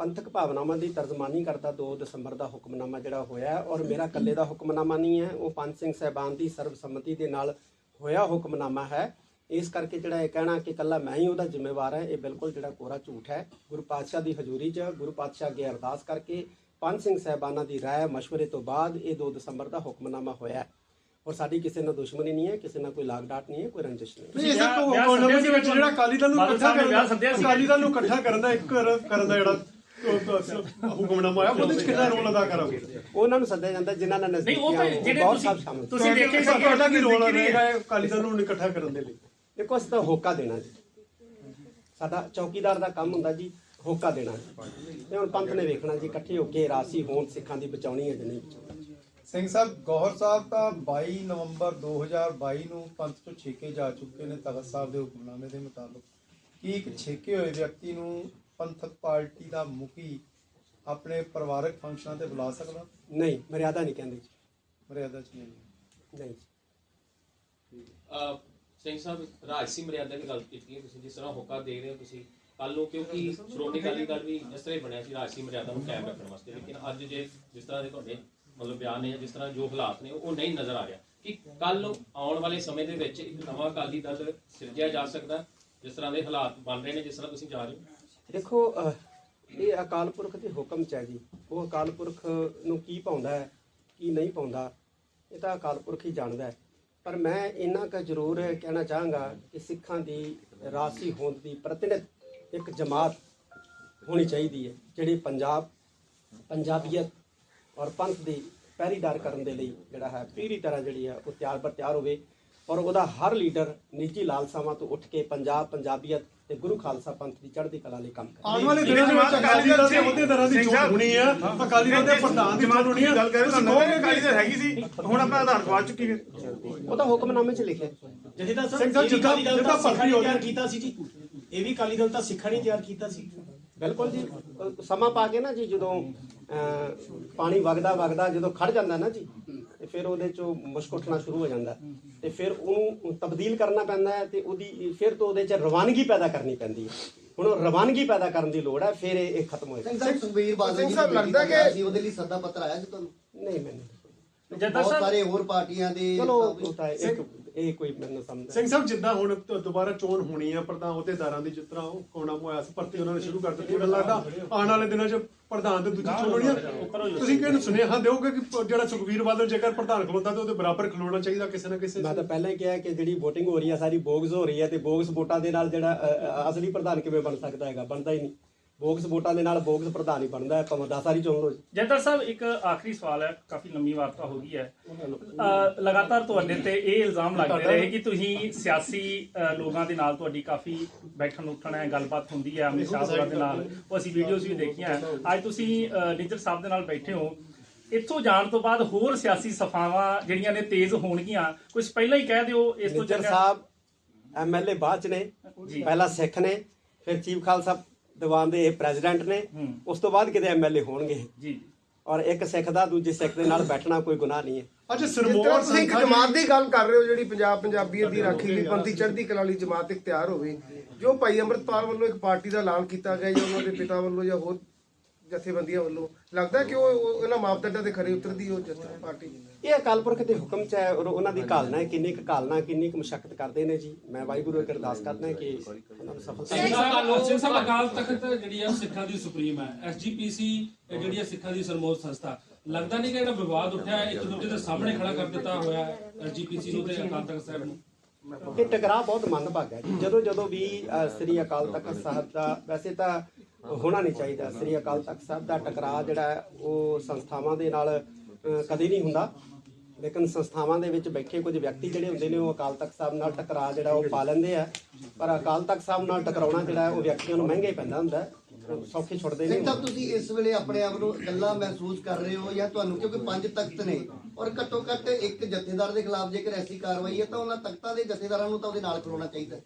Speaker 2: ਪੰਥਕ ਭਾਵਨਾਵਾਂ ਦੀ ਤਰਜਮਾਨੀ ਕਰਦਾ 2 ਦਸੰਬਰ ਦਾ ਹੁਕਮਨਾਮਾ ਜਿਹੜਾ ਹੋਇਆ ਹੈ ਔਰ ਮੇਰਾ ਇਕੱਲੇ ਦਾ ਹੁਕਮਨਾਮਾ ਨਹੀਂ ਹੈ। ਉਹ ਪੰਜ ਸਿੰਘ ਸਹਿਬਾਨ ਦੀ ਸਰਬਸੰਮਤੀ ਦੇ ਨਾਲ ਹੋਇਆ ਹੁਕਮਨਾਮਾ ਹੈ। ਇਸ ਕਰਕੇ ਜਿਹੜਾ ਇਹ ਕਹਿਣਾ ਕਿ ਇਕੱਲਾ ਮੈਂ ਹੀ ਉਹਦਾ ਜ਼ਿੰਮੇਵਾਰ ਹੈ ਇਹ ਬਿਲਕੁਲ ਜਿਹੜਾ ਕੋਰਾ ਝੂਠ ਹੈ। ਗੁਰੂ ਪਾਤਸ਼ਾਹ ਦੀ ਹਜ਼ੂਰੀ 'ਚ ਗੁਰੂ ਪਾਤਸ਼ਾਹ ਅੱਗੇ ਅਰਦਾਸ ਕਰਕੇ ਪੰਜ ਸਿੰਘ ਸਹਿਬਾਨਾਂ ਦੀ ਰਾਏ ਮਸ਼ਵਰੇ ਤੋਂ ਬਾਅਦ ਇਹ 2 ਦਸੰਬਰ ਦਾ ਹੁਕਮਨਾਮਾ ਹੋਇਆ ਹੈ। ਔਰ ਸਾਡੀ ਕਿਸੇ ਨਾਲ ਦੁਸ਼ਮਣੀ ਨਹੀਂ ਹੈ ਕਿਸੇ ਨਾਲ ਕੋਈ ਲਾਗ ਡਾਟ ਨਹੀਂ ਹੈ ਕੋਈ ਰੰਜਿਸ਼ ਨਹੀਂ ਹੈ।
Speaker 3: ਨਹੀਂ ਇਸ ਦੇ ਵਿੱਚ ਜਿਹੜਾ ਅਕਾਲੀ ਦਲ ਨੂੰ
Speaker 1: ਬਾਦਲ
Speaker 3: ਇਕੱਠਾ
Speaker 1: ਸਾਹਿਬ ਨੇ ਵਿਆਹ
Speaker 3: ਕਰਨ
Speaker 1: ਸੱਦਿਆ
Speaker 3: ਦਾ
Speaker 1: ਸੀ।
Speaker 3: ਅਕਾਲੀ ਦਲ ਨੂੰ ਇਕੱਠਾ ਕਰਨ ਦਾ ਇੱਕ ਕਰ- ਕਰਨ ਦਾ ਜਿਹੜਾ ਉਹ- ਉਹ ਹੁਕਮਨਾਮਾ ਆਇਆ ਉਹਦੇ ਵਿੱਚ ਕਿੰਨਾ ਰੋਲ ਅਦਾ ਕਰੋਗੇ
Speaker 2: ਉਹਨਾਂ ਨੂੰ ਸੱਦਿਆ ਜਾਂਦਾ ਜਿਨ੍ਹਾਂ ਨਾਲ
Speaker 1: ਨਹੀਂ ਉਹ
Speaker 2: ਨਜ਼ਦੀਕੀਆਂ
Speaker 1: ਤਾਂ
Speaker 2: ਹੋਣ,
Speaker 1: ਜਿਹੜੇ
Speaker 2: ਬਹੁਤ
Speaker 1: ਤੁਸੀਂ
Speaker 2: ਸਾਹਿਬ ਸ਼ਾਮਿਲ ਸੀ।
Speaker 1: ਤੁਸੀਂ ਦੇਖੇ ਸੀ
Speaker 3: ਤੁਹਾਡਾ ਕੀ ਰੋਲ ਰਹੇਗਾ ਇਹ ਅਕਾਲੀ ਦਲ ਨੂੰ ਇਕੱਠਾ ਕਰਨ ਦੇ ਲਈ
Speaker 2: ਦੇਖੋ ਅਸੀਂ ਤਾਂ ਹੋਕਾ ਦੇਣਾ ਜੀ ਸਾਡਾ ਚੌਕੀਦਾਰ ਦਾ ਕੰਮ ਹੁੰਦਾ ਜੀ ਹੋਕਾ ਦੇਣਾ ਤੇ ਹੁਣ ਪੰਥ ਨੇ ਵੇਖਣਾ ਜੀ ਇਕੱਠੇ ਹੋ ਕੇ ਰਾਸੀ ਹੋਣ ਸਿੱਖਾਂ ਦੀ ਬਚਾਉਣੀ ਹੈ ਜਾਂ ਨਹੀਂ ਬਚਾਉਣੀ
Speaker 8: ਸਿੰਘ ਸਾਹਿਬ ਗੌਹਰ ਸਾਹਿਬ ਤਾਂ 22 ਨਵੰਬਰ 2022 ਨੂੰ ਪੰਥ ਤੋਂ ਛੇਕੇ ਜਾ ਚੁੱਕੇ ਨੇ ਤਖਤ ਸਾਹਿਬ ਦੇ ਹੁਕਮਨਾਮੇ ਦੇ ਮੁਤਾਬਕ। ਕੀ ਇੱਕ ਛੇਕੇ ਹੋਏ ਵਿਅਕਤੀ ਨੂੰ ਪੰਥਕ ਪਾਰਟੀ ਦਾ ਮੁਖੀ ਆਪਣੇ ਪਰਿਵਾਰਕ ਫੰਕਸ਼ਨਾਂ ਤੇ ਬੁਲਾ ਸਕਦਾ?
Speaker 2: ਨਹੀਂ ਮਰਿਆਦਾ ਨਹੀਂ ਕਹਿੰਦੇ ਜੀ।
Speaker 8: ਮਰਿਆਦਾ ਚ ਨਹੀਂ।
Speaker 2: ਨਹੀਂ
Speaker 7: ਅਹ ਸਿੰਘ ਸਾਹਿਬ ਰਾਜਸੀ ਮਰਿਆਦਾ ਦੀ ਗੱਲ ਕੀਤੀ ਹੈ ਤੁਸੀਂ ਜਿਸ ਤਰ੍ਹਾਂ ਹੋਕਾ ਦੇ ਰਹੇ ਹੋ ਤੁਸੀਂ। ਕੱਲ ਨੂੰ ਕਿਉਂਕਿ ਸ਼੍ਰੋਮਣੀ ਅਕਾਲੀ ਦਲ ਵੀ ਇਸ ਤਰ੍ਹਾਂ ਹੀ ਬਣਿਆ ਸੀ ਰਾਜਸੀ ਮਰਿਆਦਾ ਨੂੰ ਕਾਇਮ ਰੱਖਣ ਵਾਸਤੇ। ਲੇਕਿਨ ਅੱਜ ਜੇ ਜਿਸ ਤਰ੍ਹਾਂ ਦੇ ਤੁਹਾਡੇ ਮਤਲਬ ਬਿਆਨ ਨੇ ਜਿਸ ਤਰ੍ਹਾਂ ਜੋ ਹਾਲਾਤ ਨੇ, ਉਹ ਨਹੀਂ ਨਜ਼ਰ ਆ ਰਿਹਾ। ਕਿ ਕੱਲ ਆਉਣ ਵਾਲੇ ਸਮੇਂ ਦੇ ਵਿੱਚ ਇੱਕ ਨਵਾਂ ਅਕਾਲੀ ਦਲ ਸਿਰਜਿਆ ਜਾ ਸਕਦਾ ਜਿਸ ਤਰ੍ਹਾਂ ਦੇ ਹਾਲਾਤ ਬਣ ਰਹੇ ਨੇ, ਜਿਸ ਤਰ੍ਹਾਂ ਤੁਸੀਂ ਜਾ ਰਹੇ ਹੋ?
Speaker 2: ਦੇਖੋ ਇਹ ਅਕਾਲ ਪੁਰਖ ਦੇ ਹੁਕਮ ਚ ਹੈ ਜੀ। ਉਹ ਅਕਾਲ ਪੁਰਖ ਨੂੰ ਕੀ ਪਾਉਂਦਾ ਹੈ, ਕੀ ਨਹੀਂ ਪਾਉਂਦਾ, ਇਹ ਤਾਂ ਅਕਾਲ ਪੁਰਖ ਹੀ ਜਾਣਦਾ ਹੈ। ਪਰ ਮੈਂ ਇੰਨਾ ਕੁ ਜ਼ਰੂਰ ਕਹਿਣਾ ਚਾਹਾਂਗਾ ਕਿ ਸਿੱਖਾਂ ਦੀ ਰਾਸੀ ਹੋਂਦ ਦੀ ਪ੍ਰਤੀਨਿਧ ਇੱਕ ਜਮਾਤ ਹੋਣੀ ਚਾਹੀਦੀ ਹੈ, ਜਿਹੜੀ ਪੰਜਾਬ, ਪੰਜਾਬੀਅਤ ਔਰ ਪੰਥ ਦੀ ਪਹਿਰੀਦਾਰ ਕਰਨ ਦੇ ਲਈ ਜਿਹੜਾ ਹੈ ਪੂਰੀ ਤਰ੍ਹਾਂ ਜਿਹੜੀ ਹੈ ਉਹ ਤਿਆਰ ਬਰ ਤਿਆਰ ਹੋਵੇ ਔਰ ਉਹਦਾ ਹਰ ਲੀਡਰ ਨਿੱਜੀ ਲਾਲਸਾਵਾਂ ਤੋਂ ਉੱਠ ਕੇ ਪੰਜਾਬ ਪੰਜਾਬੀਅਤ ਤੇ ਗੁਰੂ ਖਾਲਸਾ ਪੰਥ ਦੀ ਚੜ੍ਹਦੀ ਕਲਾ ਲਈ ਕੰਮ ਕਰੇ।
Speaker 3: ਆਉਣ ਵਾਲੇ ਦਿਨਾਂ ਦੇ ਵਿੱਚ ਅਕਾਲੀ ਦਲ ਦੇ ਅਹੁਦੇਦਾਰਾਂ ਦੀ ਚੋਣ ਹੋਣੀ ਹੈ ਅਕਾਲੀ ਦਲ ਦੇ ਪ੍ਰਧਾਨ ਦੀ ਚੋਣ ਹੋਣੀ ਹੈ
Speaker 5: ਗੱਲ ਕਰੇ ਤਾਂ ਨਵੇਂ ਅਕਾਲੀ ਦਲ ਹੈਗੀ ਸੀ ਹੁਣ ਆਪਣਾ ਆਧਾਰ ਗਵਾ ਚੁੱਕੀ ਹੈ
Speaker 2: ਉਹ ਤਾਂ ਹੁਕਮਨਾਮੇ 'ਚ ਲਿਖਿਆ। ਹੈ।
Speaker 9: ਜਥੇਦਾਰ
Speaker 3: ਸਿੰਘ
Speaker 9: ਸਾਹਿਬ
Speaker 3: ਸਾਹਿਬ
Speaker 9: ਇਹ ਵੀ
Speaker 3: ਜਿੱਦਾਂ-
Speaker 9: ਅਕਾਲੀ ਦਲ
Speaker 3: ਜਿੱਦਾਂ
Speaker 9: ਤਾਂ ਸਿੱਖਾਂ
Speaker 3: ਭਰਤੀ
Speaker 9: ਨੇ
Speaker 3: ਹੋ
Speaker 9: ਤਿਆਰ
Speaker 3: ਗਈ।
Speaker 9: ਕੀਤਾ ਸੀ ਜੀ। ਇਹ ਵੀ ਅਕਾਲੀ ਦਲ ਤਾਂ ਸਿੱਖਾਂ ਨੇ ਤਿਆਰ ਕੀਤਾ ਸੀ।
Speaker 2: ਬਿਲਕੁਲ ਜੀ। ਸਮਾਂ ਪਾ ਕੇ ਨਾ ਜੀ ਜਦੋਂ ਪਾਣੀ ਵਗਦਾ ਵਗਦਾ ਜਦੋਂ ਖੜ ਜਾਂਦਾ ਨਾ ਜੀ ਤੇ ਫਿਰ ਉਹਦੇ ਚੋਂ ਮੁਸ਼ਕ ਉੱਠਣਾ ਸ਼ੁਰੂ ਹੋ ਜਾਂਦਾ। ਤੇ ਫਿਰ ਉਹਨੂੰ ਤਬਦੀਲ ਕਰਨਾ ਪੈਂਦਾ ਹੈ ਤੇ ਉਹਦੀ ਫਿਰ ਤੋਂ ਉਹਦੇ 'ਚ ਰਵਾਨਗੀ ਪੈਦਾ ਕਰਨੀ ਪੈਂਦੀ ਹੈ। ਹੁਣ ਰਵਾਨਗੀ ਪੈਦਾ ਕਰਨ ਦੀ ਲੋੜ ਹੈ ਫਿਰ ਇਹ ਖਤਮ ਹੋਏਗਾ।
Speaker 4: ਸਿੰਘ ਸਾਹਿਬ ਸੁਖਬੀਰ ਬਾਦਲ ਜੀ ਬੇਟੀ
Speaker 5: ਲੱਗਦਾ ਕਿ-
Speaker 4: ਉਹਦੇ ਲਈ ਸੱਦਾ ਪੱਤਰ ਆਇਆ ਸੀ ਤੁਹਾਨੂੰ?
Speaker 2: ਨਹੀਂ ਮੈਨੂੰ
Speaker 1: ਜੱਦਾ
Speaker 4: ਬਹੁਤ
Speaker 1: ਸਾਹਿਬ
Speaker 4: ਸਾਰੇ ਹੋਰ ਪਾਰਟੀਆਂ ਦੇ
Speaker 2: ਚਲੋ ਇੱਕ ਇਹ ਕੋਈ ਮੈਨੂੰ ਸਮਝ
Speaker 3: ਸਿੰਘ ਸਾਹਿਬ ਜਿੱਦਾਂ ਹੁਣ ਦ- ਦੁਬਾਰਾ ਚੋਣ ਹੋਣੀ ਹੈ ਪ੍ਰਧਾਨ ਅਹੁਦੇਦਾਰਾਂ ਦੀ ਜਿਸ ਤਰ੍ਹਾਂ ਉਹ ਕੋਣਾ ਹੋਇਆ ਸੀ ਭਰਤੀ ਉਹਨਾਂ ਨੇ ਸ਼ੁਰੂ ਕਰ ਦਿੱਤੀ ਮੈਨੂੰ ਲੱਗਦਾ ਆਉਣ ਵਾਲੇ ਦਿਨਾਂ 'ਚ ਪ੍ਰਧਾਨ ਤੇ ਦੂਜੀ ਚੋਣ ਹੋਣੀ ਹੈ ਤੁਸੀਂ ਕਿਹਨੂੰ ਸੁਨੇਹਾ ਦਿਓਗੇ ਕਿ ਪ- ਜਿਹੜਾ ਸੁਖਵੀਰ ਬਾਦਲ ਜੇਕਰ ਪ੍ਰਧਾਨ ਖਲੋਤਾ ਤੇ ਉਹਦੇ ਬਰਾਬਰ ਖਲੋਣਾ ਚਾਹੀਦਾ ਕਿਸੇ ਨਾ ਕਿਸੇ
Speaker 2: ਮੈਂ ਤਾਂ ਪਹਿਲਾਂ ਹੀ ਕਿਹਾ ਕਿ ਜਿਹੜੀ VOTING ਹੋ ਰਹੀ ਹੈ ਸਾਰੀ ਬੋਗਸ ਹੋ ਰਹੀ ਹੈ ਤੇ ਬੋਗਸ ਵੋਟਾਂ ਦੇ ਨਾਲ ਜਿਹੜਾ ਅ, ਅ, ਅਸਲੀ ਪ੍ਰਧਾਨ ਕਿਵੇਂ ਬਣ ਸਕਦਾ ਹੈਗਾ? ਬਣਦਾ ਹੀ ਨਹੀਂ। ਬੋਗਸ ਵੋਟਾਂ ਦੇ ਨਾਲ ਬੋਗਸ ਪ੍ਰਧਾਨ ਹੀ ਬਣਦਾ ਹੈ ਭਾਵੇਂ 10 ਵਾਰੀ ਚੁਣ ਜੀ
Speaker 1: ਜੈਦਰ ਸਾਹਿਬ ਇੱਕ ਆਖਰੀ ਸਵਾਲ ਹੈ ਕਾਫੀ ਲੰਮੀ ਵਾਰਤਾ ਹੋ ਗਈ ਹੈ ਅਹ ਲਗਾਤਾਰ ਤੁਹਾਡੇ ਤੇ ਇਹ ਇਲਜ਼ਾਮ ਲੱਗਦੇ ਰਹੇ ਕਿ ਤੁਸੀਂ ਸਿਆਸੀ ਅਹ ਲੋਕਾਂ ਦੇ ਨਾਲ ਤੁਹਾਡੀ ਕਾਫੀ ਬੈਠਣ ਉੱਠਣ ਹੈ ਗੱਲਬਾਤ ਹੁੰਦੀ ਹੈ ਅਮਿਤ ਸ਼ਾਹ ਹੋਰਾਂ ਦੇ ਨਾਲ ਉਹ ਅਸੀਂ ਵੀਡੀਓਜ਼ ਵੀ ਦੇਖੀਆਂ ਹੈ। ਅੱਜ ਤੁਸੀਂ ਅਹ ਨਿੱਜਰ ਸਾਹਿਬ ਦੇ ਨਾਲ ਬੈਠੇ ਹੋ ਇੱਥੋਂ ਜਾਣ ਤੋਂ ਬਾਅਦ ਹੋਰ ਸਿਆਸੀ ਸਫਾਵਾਂ ਜਿਹੜੀਆਂ ਨੇ ਤੇਜ਼ ਹੋਣਗੀਆਂ ਕੁਝ ਪਹਿਲਾਂ ਹੀ ਕਹਿ ਦਿਓ ਇਸ ਤੋਂ
Speaker 2: ਨਿੱਜਰ
Speaker 1: ਚੰਗਾ
Speaker 2: ਸਾਹਿਬ ਐਮਐਲਏ ਬਾਅਦ ਚ ਨੇ
Speaker 1: ਜੀ।
Speaker 2: ਪਹਿਲਾਂ ਸਿੱਖ ਨੇ ਫਿਰ ਚੀਫ ਖਾਲਸਾ ਦੀਵਾਨ ਦੇ ਪ੍ਰੈਜ਼ੀਡੈਂਟ ਨੇ। ਉਸ ਤੋਂ ਬਾਅਦ ਕਿਤੇ ਐਮਐਲਏ ਹੋਣਗੇ।
Speaker 1: ਜੀ
Speaker 2: ਔਰ ਇੱਕ ਸਿੱਖ ਦਾ ਦੂਜੇ ਸਿੱਖ ਦੇ ਨਾਲ ਬੈਠਣਾ ਕੋਈ ਗੁਨਾਹ ਨਹੀਂ ਹੈ।
Speaker 3: ਅੱਛਾ ਸਿਰਮੌਰ
Speaker 5: ਤੁਸੀਂ ਇੱਕ ਜਮਾਤ ਦੀ ਗੱਲ ਕਰ ਰਹੇ ਹੋ ਜਿਹੜੀ ਪੰਜਾਬ ਪੰਜਾਬੀਅਤ ਦੀ ਰਾਖੀ ਲਈ ਪੰਥੀ ਚੜ੍ਹਦੀ ਕਲਾ ਲਈ ਜਮਾਤ ਇਖਤਿਆਰ ਹੋਵੇ ਜੋ ਭਾਈ ਅੰਮ੍ਰਿਤਪਾਲ ਵੱਲੋਂ ਇੱਕ ਪਾਰਟੀ ਦਾ ਐਲਾਨ ਕੀਤਾ ਗਿਆ ਜਾਂ ਉਹਨਾਂ ਦੇ ਪਿਤਾ ਵੱਲੋਂ ਜਾਂ ਹੋਰ ਜਥੇਬੰਦੀਆਂ ਵੱਲੋਂ। ਲੱਗਦਾ ਕਿ ਉਹ ਉਹ ਇਹਨਾਂ ਮਾਪਦੰਡਾਂ ਤੇ ਖਰੇ ਉਤਰਦੀ ਉਹ ਜਥੇ ਪਾਰਟੀ?
Speaker 2: ਇਹ ਅਕਾਲ ਪੁਰਖ ਦੇ ਹੁਕਮ ਚ ਹੈ ਔਰ ਉਹਨਾਂ ਦੀ ਘਾਲਨਾ ਹੈ ਕਿੰਨੀ ਕੁ ਘਾਲਨਾ ਕਿੰਨੀ ਕੁ ਮੁਸ਼ਕਲ ਕਰਦੇ ਨੇ ਜੀ। ਮੈਂ ਵਾਹਿਗੁਰੂ ਅੱਗੇ ਅਰਦਾਸ ਕਰਦਾ ਕਿ ਉਹਨਾਂ ਨੂੰ ਸਫਲਤਾ
Speaker 6: ਸਿੰਘ ਸਾਹਿਬ ਸਿੰਘ ਸਾਹਿਬ ਅਕਾਲ ਤਖਤ ਜਿਹੜੀ ਆ ਸਿੱਖਾਂ ਦੀ ਸੁਪਰੀਮ ਹੈ। ਐਸਜੀਪੀਸੀ ਜਿਹੜੀ ਆ ਸਿੱਖਾਂ ਦੀ ਸਰਮੋਦ ਸੰਸਥਾ। ਲੱਗਦਾ ਨਹੀਂ ਕਿ ਇਹਦਾ ਵਿਵਾਦ ਉੱਠਿਆ ਇੱਕ ਦੂਜੇ ਦੇ ਸਾਹਮਣੇ ਖੜਾ ਕਰ ਦਿੱਤਾ ਹੋਇਆ ਹੈ ਐਸਜੀਪੀਸੀ ਨੂੰ ਤੇ ਅਕਾਲ ਤਖਤ ਸਾਹਿਬ ਨੂੰ।
Speaker 2: ਇਹ ਟਕਰਾਅ ਬਹੁਤ ਮੰਦਭਾਗਾ ਹੈ ਜੀ। ਜਦੋਂ ਜਦੋਂ ਵੀ ਸ੍ਰੀ ਅਕਾਲ ਤਖਤ ਸਾਹਿਬ ਦਾ ਵੈਸੇ ਤਾਂ ਹੋਣਾ ਨਹੀਂ ਚਾਹੀਦਾ। ਸ੍ਰੀ ਅਕਾਲ ਤਖਤ ਸਾਹਿਬ ਦਾ ਟਕਰਾਅ ਜਿਹੜਾ ਹੈ ਉਹ ਸੰਸਥਾਵਾਂ ਦੇ ਨਾਲ ਕਦੇ ਨਹੀਂ ਹੁੰਦਾ। ਲੇਕਿਨ ਸੰਸਥਾਵਾਂ ਦੇ ਵਿੱਚ ਬੈਠੇ ਕੁਝ ਵਿਅਕਤੀ ਜਿਹੜੇ ਹੁੰਦੇ ਨੇ ਉਹ ਅਕਾਲ ਤਖਤ ਸਾਹਿਬ ਨਾਲ ਟਕਰਾਅ ਜਿਹੜਾ ਉਹ ਪਾ ਲੈਂਦੇ ਆ। ਪਰ ਅਕਾਲ ਤਖਤ ਸਾਹਿਬ ਨਾਲ ਟਕਰਾਉਣਾ ਜਿਹੜਾ ਉਹ ਵਿਅਕਤੀਆਂ ਨੂੰ ਮਹਿੰਗਾ ਹੀ ਪੈਂਦਾ ਹੁੰਦਾ ਸੌਖੇ ਛੁੱਟਦੇ ਨਹੀਂ
Speaker 4: ਸਾਹਿਬ ਤੁਸੀਂ ਇਸ ਵੇਲੇ ਆਪਣੇ ਆਪ ਨੂੰ ਇਕੱਲਾ ਮਹਿਸੂਸ ਕਰ ਰਹੇ ਹੋ ਜਾਂ ਤੁਹਾਨੂੰ ਕਿਉਂਕਿ ਪੰਜ ਤਖਤ ਨੇ ਔਰ ਘੱਟੋ ਘੱਟ ਇੱਕ ਜਥੇਦਾਰ ਦੇ ਖਿਲਾਫ ਜੇਕਰ ਐਸੀ ਕਾਰਵਾਈ ਹੈ ਤਾਂ ਉਹਨਾਂ ਤਖਤਾਂ ਦੇ ਜਥੇਦਾਰਾਂ ਨੂੰ ਤਾਂ ਉਹਦੇ ਨਾਲ ਖਲੋਣਾ ਚਾਹੀਦਾ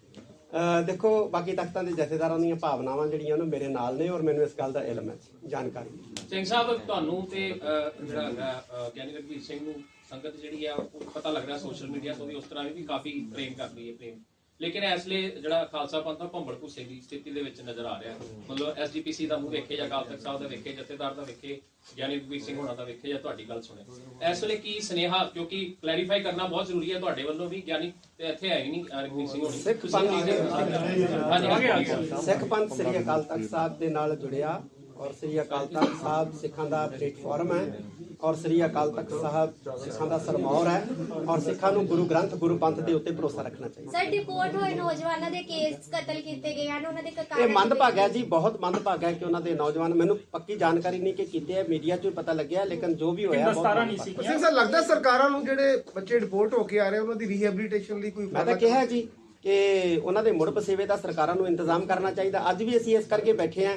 Speaker 2: ਦੇਖੋ ਬਾਕੀ ਤਖਤਾਂ ਦੇ ਜਥੇਦਾਰਾਂ ਦੀਆਂ ਭਾਵਨਾਵਾਂ ਜਿਹੜੀਆਂ ਨੇ ਮੇਰੇ ਨਾਲ ਨੇ ਔਰ ਮੈਨੂੰ ਇਸ ਗੱਲ ਦਾ ਇਲਮ ਹੈ ਜਾਣਕਾਰੀ।
Speaker 7: ਸਿੰਘ ਸਾਹਿਬ ਤੁਹਾਨੂੰ ਤੇ ਜਿਹੜਾ ਹੈਗਾ ਅਹ, ਗਿਆਨੀ ਰਘਬੀਰ ਸਿੰਘ ਨੂੰ ਸੰਗਤ ਜਿਹੜੀ ਆ ਪਤਾ ਲੱਗ ਰਿਹਾ ਸੋਸ਼ਲ ਮੀਡੀਆ ਤੋਂ ਵੀ ਉਸ ਤਰ੍ਹਾਂ ਵੀ ਕਾਫੀ ਪ੍ਰੇਮ ਕਰਦੀ ਹੈ ਪ੍ਰੇਮ। ਲੇਕਿਨ ਇਸ ਲਈ ਜਿਹੜਾ ਖਾਲਸਾ ਪੰਥ ਆ ਭੰਬਲ ਭੁੱਸੇ ਦੀ ਸਥਿਤੀ ਦੇ ਵਿੱਚ ਨਜ਼ਰ ਆ ਰਿਹਾ। ਮਤਲਬ ਐਸਜੀਪੀਸੀ ਦਾ ਮੂੰਹ ਵੇਖੇ ਜਾਂ ਅਕਾਲ ਤਖਤ ਸਾਹਿਬ ਦਾ ਵੇਖੇ ਜਥੇਦਾਰ ਦਾ ਵੇਖੇ ਗਿਆਨੀ ਰਘਬੀਰ ਸਿੰਘ ਹੋਣਾ ਦਾ ਵੇਖੇ ਜਾਂ ਤੁਹਾਡੀ ਗੱਲ ਸੁਣੇ। ਇਸ ਕੀ ਸੁਨੇਹਾ ਕਿਉਂਕਿ ਕਲੈਰੀਫਾਈ ਕਰਨਾ ਬਹੁਤ ਜ਼ਰੂਰੀ ਹੈ ਤੁਹਾਡੇ ਵੱਲੋਂ ਵੀ ਗਿਆਨੀ ਤੇ ਇੱਥੇ ਹੈ ਹੀ ਨਹੀਂ ਅਹ, ਰਘਬੀਰ ਸਿੰਘ ਹੋਣੀ।
Speaker 2: ਸਿੱਖ ਪੰਥ- ਸਿੱਖ ਪੰਥ ਸ੍ਰੀ ਅਕਾਲ ਤਖਤ ਸਾਹਿਬ ਦੇ ਨਾਲ ਜੁੜਿਆ ਔਰ ਸ੍ਰੀ ਅਕਾਲ ਤਖਤ ਸਾਹਿਬ ਸਿੱਖਾਂ ਦਾ ਪਲੇਟਫਾਰਮ ਹੈ। ਔਰ ਸ੍ਰੀ ਅਕਾਲ ਤਖਤ ਸਾਹਿਬ ਸਿੱਖਾਂ ਦਾ ਸਰਮੌਰ ਹੈ ਔਰ ਸਿੱਖਾਂ ਨੂੰ ਗੁਰੂ ਗ੍ਰੰਥ ਗੁਰੂ ਪੰਥ ਦੇ ਉੱਤੇ ਭਰੋਸਾ ਰੱਖਣਾ ਚਾਹੀਦਾ।
Speaker 10: ਸਰ ਡਿਪੋਰਟ ਹੋਏ ਨੌਜਵਾਨਾਂ ਦੇ ਕੇਸ ਕਤਲ ਕੀਤੇ ਗਏ ਹਨ ਉਹਨਾਂ ਦੇ
Speaker 2: ਇਹ
Speaker 10: ਕਾਰਨ
Speaker 2: ਮੰਦਭਾਗਾ ਹੈ ਜੀ ਬਹੁਤ ਮੰਦਭਾਗਾ ਹੈ ਕਿ ਉਹਨਾਂ ਦੇ ਨੌਜਵਾਨ ਮੈਨੂੰ ਪੱਕੀ ਜਾਣਕਾਰੀ ਨਹੀਂ ਕਿ ਕੀਤੇ ਹੈ ਮੀਡੀਆ 'ਚ ਵੀ ਪਤਾ ਲੱਗਿਆ ਲੇਕਿਨ ਜੋ ਵੀ ਹੋਇਆ ਬਹੁਤ
Speaker 1: ਦਸਤਾਰਾ ਨਹੀਂ ਸੀ।
Speaker 5: ਸਿੰਘ ਸਾਹਿਬ ਲੱਗਦਾ ਸਰਕਾਰਾਂ ਨੂੰ ਜਿਹੜੇ ਬੱਚੇ ਰਿਪੋਰਟ ਹੋ ਕੇ ਆ ਰਹੇ ਉਹਨਾਂ ਦੀ ਰੀਹੈਬਿਲਿਟੇਸ਼ਨ ਲਈ ਕੋਈ
Speaker 2: ਮੈਂ ਤਾਂ ਕਿਹਾ ਜੀ ਕਿ ਉਹਨਾਂ ਦੇ ਮੁੜ ਪਸੇਵੇ ਦਾ ਸਰਕਾਰਾਂ ਨੂੰ ਇੰਤਜ਼ਾਮ ਕਰਨਾ ਚਾਹੀਦਾ। ਅੱਜ ਵੀ ਅਸੀਂ ਇਸ ਕਰਕੇ ਬੈਠੇ ਹਾਂ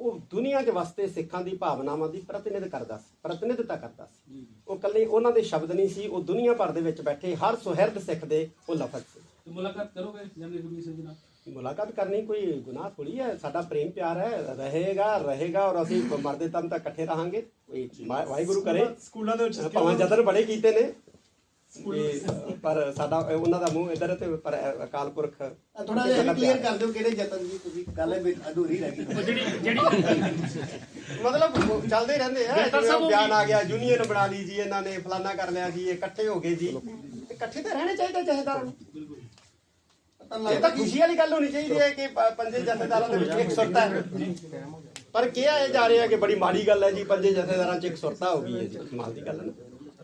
Speaker 2: ਉਹ ਦੁਨੀਆ 'ਚ ਵਸਦੇ ਸਿੱਖਾਂ ਦੀ ਭਾਵਨਾਵਾਂ ਦੀ ਪ੍ਰਤੀਨਿਧ ਕਰਦਾ ਸੀ ਪ੍ਰਤੀਨਿਧਤਾ ਕਰਦਾ ਸੀ। ਉਹ ਕੱਲੇ ਉਹਨਾਂ ਦੇ ਸ਼ਬਦ ਨਹੀਂ ਸੀ ਉਹ ਦੁਨੀਆ ਭਰ ਦੇ ਵਿੱਚ ਬੈਠੇ ਹਰ ਸੁਹਿਰਦ ਸਿੱਖ ਦੇ ਉਹ ਲਫ਼ਜ਼ ਸੀ।
Speaker 6: ਤੇ ਮੁਲਾਕਾਤ ਕਰੋਗੇ ਕਹਿੰਦੇ ਰਘਬੀਰ ਸਿੰਘ ਜੀ ਨਾਲ?
Speaker 2: ਮੁਲਾਕਾਤ ਕਰਨੀ ਕੋਈ ਗੁਨਾਹ ਥੋੜੀ ਹੈ ਸਾਡਾ ਪ੍ਰੇਮ ਪਿਆਰ ਹੈ ਰਹੇਗਾ ਰਹੇਗਾ ਔਰ ਅਸੀਂ ਮਰਦੇ ਤਮ ਤੱਕ ਇਕੱਠੇ ਰਹਾਂਗੇ। ਵਾਹਿਗੁਰੂ ਕਰੇ।
Speaker 3: ਸਕੂਲਾਂ ਦੇ ਵਿੱਚ
Speaker 2: ਭਾਵੇਂ ਜਤਨ ਬੜੇ ਕੀਤੇ ਨੇ। ਪਰ ਸਾਡਾ ਉਹਨਾਂ ਦਾ ਮੂੰਹ ਇਧਰ ਤੇ ਪਰ ਅਕਾਲ ਪੁਰਖ
Speaker 4: ਥੋੜਾ ਜਿਹਾ ਕਲੀਅਰ ਕਰ ਦਿਓ ਕਿਹੜੇ ਜਤਨ ਜੀ ਤੁਸੀਂ ਗੱਲ ਅਧੂਰੀ ਰਹਿ ਗਈ।
Speaker 1: ਜਿਹੜੀ ਜਿਹੜੀ
Speaker 2: ਮਤਲਬ ਚੱਲਦੇ ਹੀ ਰਹਿੰਦੇ ਆ। ਬਿਆਨ ਆ ਗਿਆ ਯੂਨੀਅਨ ਬਣਾ ਲਈ ਜੀ ਇਹਨਾਂ ਨੇ ਫਲਾਨਾ ਕਰ ਲਿਆ ਜੀ ਇਹ ਇਕੱਠੇ ਹੋ ਗਏ ਜੀ। ਇਕੱਠੇ ਤਾਂ ਰਹਿਣੇ ਚਾਹੀਦੇ ਜਥੇਦਾਰਾਂ ਨੂੰ ਇਹ ਤਾਂ ਖੁਸ਼ੀ ਵਾਲੀ ਗੱਲ ਹੋਣੀ ਚਾਹੀਦੀ ਹੈ ਕਿ ਪੰਜੇ ਜਥੇਦਾਰਾਂ ਦੇ ਵਿੱਚ ਇੱਕ ਸੁਰਤਾ ਹੈ। ਪਰ ਕਿਹਾ ਇਹ ਜਾ ਰਿਹਾ ਕਿ ਬੜੀ ਮਾੜੀ ਗੱਲ ਹੈ ਜੀ ਪੰਜੇ ਜਥੇਦਾਰਾਂ 'ਚ ਇੱਕ ਸੁਰਤਾ ਹੋ ਗਈ ਹੈ ਜੀ ਕਮਾਲ ਦੀ ਗੱਲ ਹੈ ਨਾ।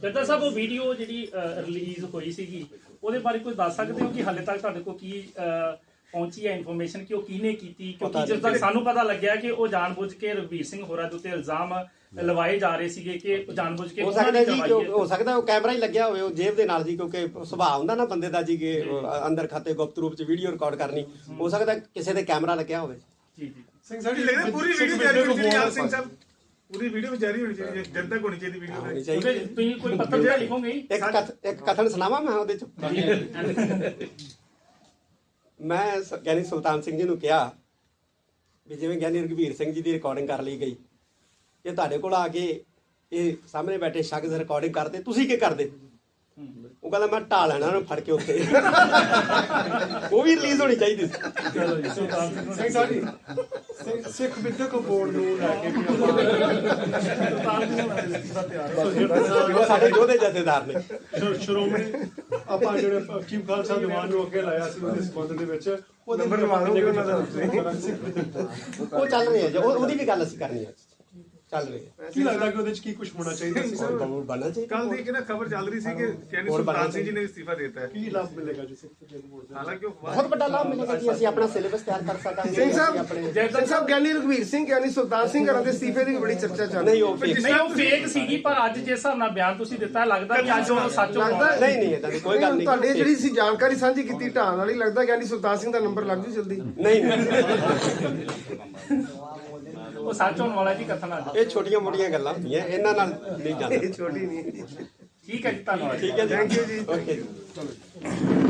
Speaker 1: ਜੱਦਾ ਸਾਹਿਬ ਉਹ ਵੀਡੀਓ ਜਿਹੜੀ ਰਿਲੀਜ਼ ਹੋਈ ਸੀਗੀ ਉਹਦੇ ਬਾਰੇ ਕੁਝ ਦੱਸ ਸਕਦੇ ਹੋ ਕਿ ਹਾਲੇ ਤੱਕ ਤੁਹਾਡੇ ਕੋਲ ਕੀ ਪਹੁੰਚੀ ਹੈ ਇਨਫੋਰਮੇਸ਼ਨ ਕਿ ਉਹ ਕਿਹਨੇ ਕੀਤੀ? ਕਿਉਂਕਿ ਜਿਸ ਤੱਕ ਸਾਨੂੰ ਪਤਾ ਲੱਗਿਆ ਕਿ ਉਹ ਜਾਣਬੁੱਝ ਕੇ ਰਵੀਰ ਸਿੰਘ ਹੋਰਾਂ ਦੇ ਉੱਤੇ ਇਲਜ਼ਾਮ ਲਵਾਏ ਜਾ ਰਹੇ ਸੀਗੇ ਕਿ ਉਹ ਜਾਣਬੁੱਝ ਕੇ
Speaker 2: ਹੋ
Speaker 1: ਉਹਨਾਂ
Speaker 2: ਸਕਦਾ ਜੀ ਹੋ। ਸਕਦਾ ਉਹ ਕੈਮਰਾ ਹੀ ਲੱਗਿਆ ਹੋਵੇ ਉਹ ਜੇਬ ਦੇ ਨਾਲ ਜੀ ਕਿਉਂਕਿ ਸੁਭਾਅ ਹੁੰਦਾ ਨਾ ਬੰਦੇ ਦਾ ਜੀ ਕਿ ਅੰਦਰ ਖਾਤੇ ਗੁਪਤ ਰੂਪ 'ਚ ਵੀਡੀਓ ਰਿਕਾਰਡ ਕਰਨੀ। ਹੋ ਸਕਦਾ ਕਿਸੇ ਦੇ ਕੈਮਰਾ ਲੱਗਿਆ ਹੋਵੇ।
Speaker 1: ਜੀ ਜੀ।
Speaker 3: ਸਿੰਘ ਸਾਹਿਬ ਜੀ
Speaker 9: ਲੱਗਦਾ ਪੂਰੀ ਵੀਡੀਓ ਹੈ
Speaker 3: ਫੋਨ
Speaker 9: ਸਿੰਘ ਸਾਹਿਬ। ਪੂਰੀ ਵੀਡੀਓ ਜਾਰੀ ਹੋਣੀ ਚਾਹੀਦੀ ਹੈ ਜਨਤਾ ਕੋਲ ਹੋਣੀ ਚਾਹੀਦੀ ਵੀਡੀਓ
Speaker 2: ਹੋਣੀ ਚਾਹੀਦੀ
Speaker 1: ਤੁਸੀਂ ਕੋਈ ਪੱਤਰ ਜਿਹਾ ਲਿਖੋਗੇ? ਹੀ?
Speaker 2: ਇੱਕ ਕਥ ਇੱਕ ਕਥਨ ਸੁਣਾਵਾਂ ਮੈਂ ਉਹਦੇ 'ਚ? ਮੈਂ ਸ- ਗਿਆਨੀ ਸੁਲਤਾਨ ਸਿੰਘ ਜੀ ਨੂੰ ਕਿਹਾ ਵੀ ਜਿਵੇਂ ਗਿਆਨੀ ਰਘਵੀਰ ਸਿੰਘ ਜੀ ਦੀ ਰਿਕਾਰਡਿੰਗ ਕਰ ਲਈ ਗਈ। ਕਿ ਤੁਹਾਡੇ ਕੋਲ ਆ ਕੇ ਇਹ ਸਾਹਮਣੇ ਬੈਠੇ ਸ਼ਖਸ ਰਿਕਾਰਡਿੰਗ ਕਰਦੇ ਤੁਸੀਂ ਕੀ ਕਰਦੇ? ਉਹ ਕਹਿੰਦਾ ਮੈਂ ਢਾ ਲੈਣਾ ਉਹਨੂੰ ਫੜ ਕੇ ਉੱਥੇ। ਉਹ ਵੀ ਰਿਲੀਜ਼ ਹੋਣੀ ਚਾਹੀਦੀ ਸੀ।
Speaker 3: ਸਿੰਘ ਸਾਹਿਬ ਜੀ ਸਿੱਖ- ਵਿਦਿਅਕ ਬੋਰਡ ਨੂੰ ਲੈ ਕੇ ਵੀ
Speaker 2: ਸਾਡੇ ਯੋਧੇ ਜਥੇਦਾਰ ਨੇ।
Speaker 3: ਸ਼੍ਰੋ- ਸ਼੍ਰੋਮਣੀ ਆਪਾਂ ਜਿਹੜੇ ਚੀਫ ਖਾਲਸਾ ਦੀਵਾਨ ਨੂੰ ਅੱਗੇ ਲਾਇਆ ਸੀ ਉਹਦੇ ਸੰਬੰਧ ਦੇ ਵਿੱਚ। ਉਹਦੇ
Speaker 5: ਨੰਬਰ ਦਿਓਗੇ ਉਹਨਾਂ ਦਾ
Speaker 2: ਉਹ ਚੱਲ ਰਿਹਾ ਉਹਦੀ ਵੀ ਗੱਲ ਅਸੀਂ ਕਰਨੀ ਹੈ ਚੱਲ ਰਹੀ ਹੈ।
Speaker 3: ਕੀ ਲੱਗਦਾ ਕਿ ਉਹਦੇ ਚ ਕੀ ਕੁਝ ਹੋਣਾ ਚਾਹੀਦਾ ਸੀ?
Speaker 2: ਹੋਰ ਬਹੁਤ ਬਣਨਾ ਚਾਹੀਦਾ।
Speaker 9: ਕੱਲ ਦੀ ਇੱਕ ਨਾ ਖਬਰ ਚੱਲ ਰਹੀ ਸੀ ਕਿ ਚੈਨੀ
Speaker 2: ਹੋਰ
Speaker 9: ਸੁਲਤਾਨ ਸਿੰਘ ਜੀ ਨੇ ਇਸਤੀਫਾ ਦਿੱਤਾ ਹੈ।
Speaker 3: ਕੀ ਲਾਭ ਮਿਲੇਗਾ ਜੀ
Speaker 9: ਹਾਲਾਂਕਿ ਉਹ
Speaker 2: ਬਹੁਤ ਵੱਡਾ ਲਾਭ ਮਿਲੇਗਾ ਜੀ ਅਸੀਂ ਆਪਣਾ ਸਿਲੇਬਸ ਤਿਆਰ ਕਰ ਸਕਾਂਗੇ
Speaker 5: ਸਿੰਘ ਸਾਹਿਬ ਸਿੰਘ ਸਾਹਿਬ ਗਿਆਨੀ ਰਘਵੀਰ ਸਿੰਘ ਗਿਆਨੀ ਸੁਲਤਾਨ ਸਿੰਘ ਘਰਾਂ ਦੇ ਅਸਤੀਫੇ ਦੀ ਬੜੀ ਚਰਚਾ ਚੱਲ ਰਹੀ
Speaker 2: fake-
Speaker 1: ਨਹੀਂ ਉਹ ਫੇਕ ਸੀਗੀ ਪਰ ਅੱਜ ਜਿਸ ਹਿਸਾਬ ਨਾਲ ਬਿਆਨ ਤੁਸੀਂ ਦਿੱਤਾ ਲੱਗਦਾ ਕਿ ਅੱਜ ਉਹ ਸੱਚ ਹੋ
Speaker 5: ਲੱਗਦਾ
Speaker 2: ਨਹੀਂ ਨਹੀਂ ਇਦਾਂ ਦੀ ਕੋਈ ਗੱਲ ਨਹੀਂ।
Speaker 5: ਤੁਹਾਡੇ ਜਿਹੜੀ ਸੀ ਜਾਣਕਾਰੀ ਸਾਂਝੀ ਕੀਤੀ ਢਾਣ ਵਾਲੀ ਲੱਗਦਾ ਗਿਆਨੀ ਸੁਲਤਾਨ ਸਿੰਘ ਦਾ ਨੰਬਰ ਲੱਗ ਜੂ ਜਲਦੀ।
Speaker 2: ਨਹੀਂ ਨਹੀਂ।
Speaker 1: ਉਹ ਸੱਚ ਹੋਣ ਵਾਲਾ ਜੀ ਕਥਨ ਅੱਜ
Speaker 2: ਇਹ ਛੋਟੀਆਂ ਮੋਟੀਆਂ ਗੱਲਾਂ ਹੁੰਦੀਆਂ ਇਹਨਾਂ ਨਾਲ ਨਹੀਂ ਜਾਂਦੇ।
Speaker 5: ਛੋਟੀ ਨਹੀਂ।
Speaker 1: ਠੀਕ ਹੈ ਜੀ ਧੰਨਵਾਦ।
Speaker 2: ਠੀਕ ਹੈ ਜੀ।
Speaker 5: Thank you ਜੀ।
Speaker 2: ਓਕੇ ਜੀ।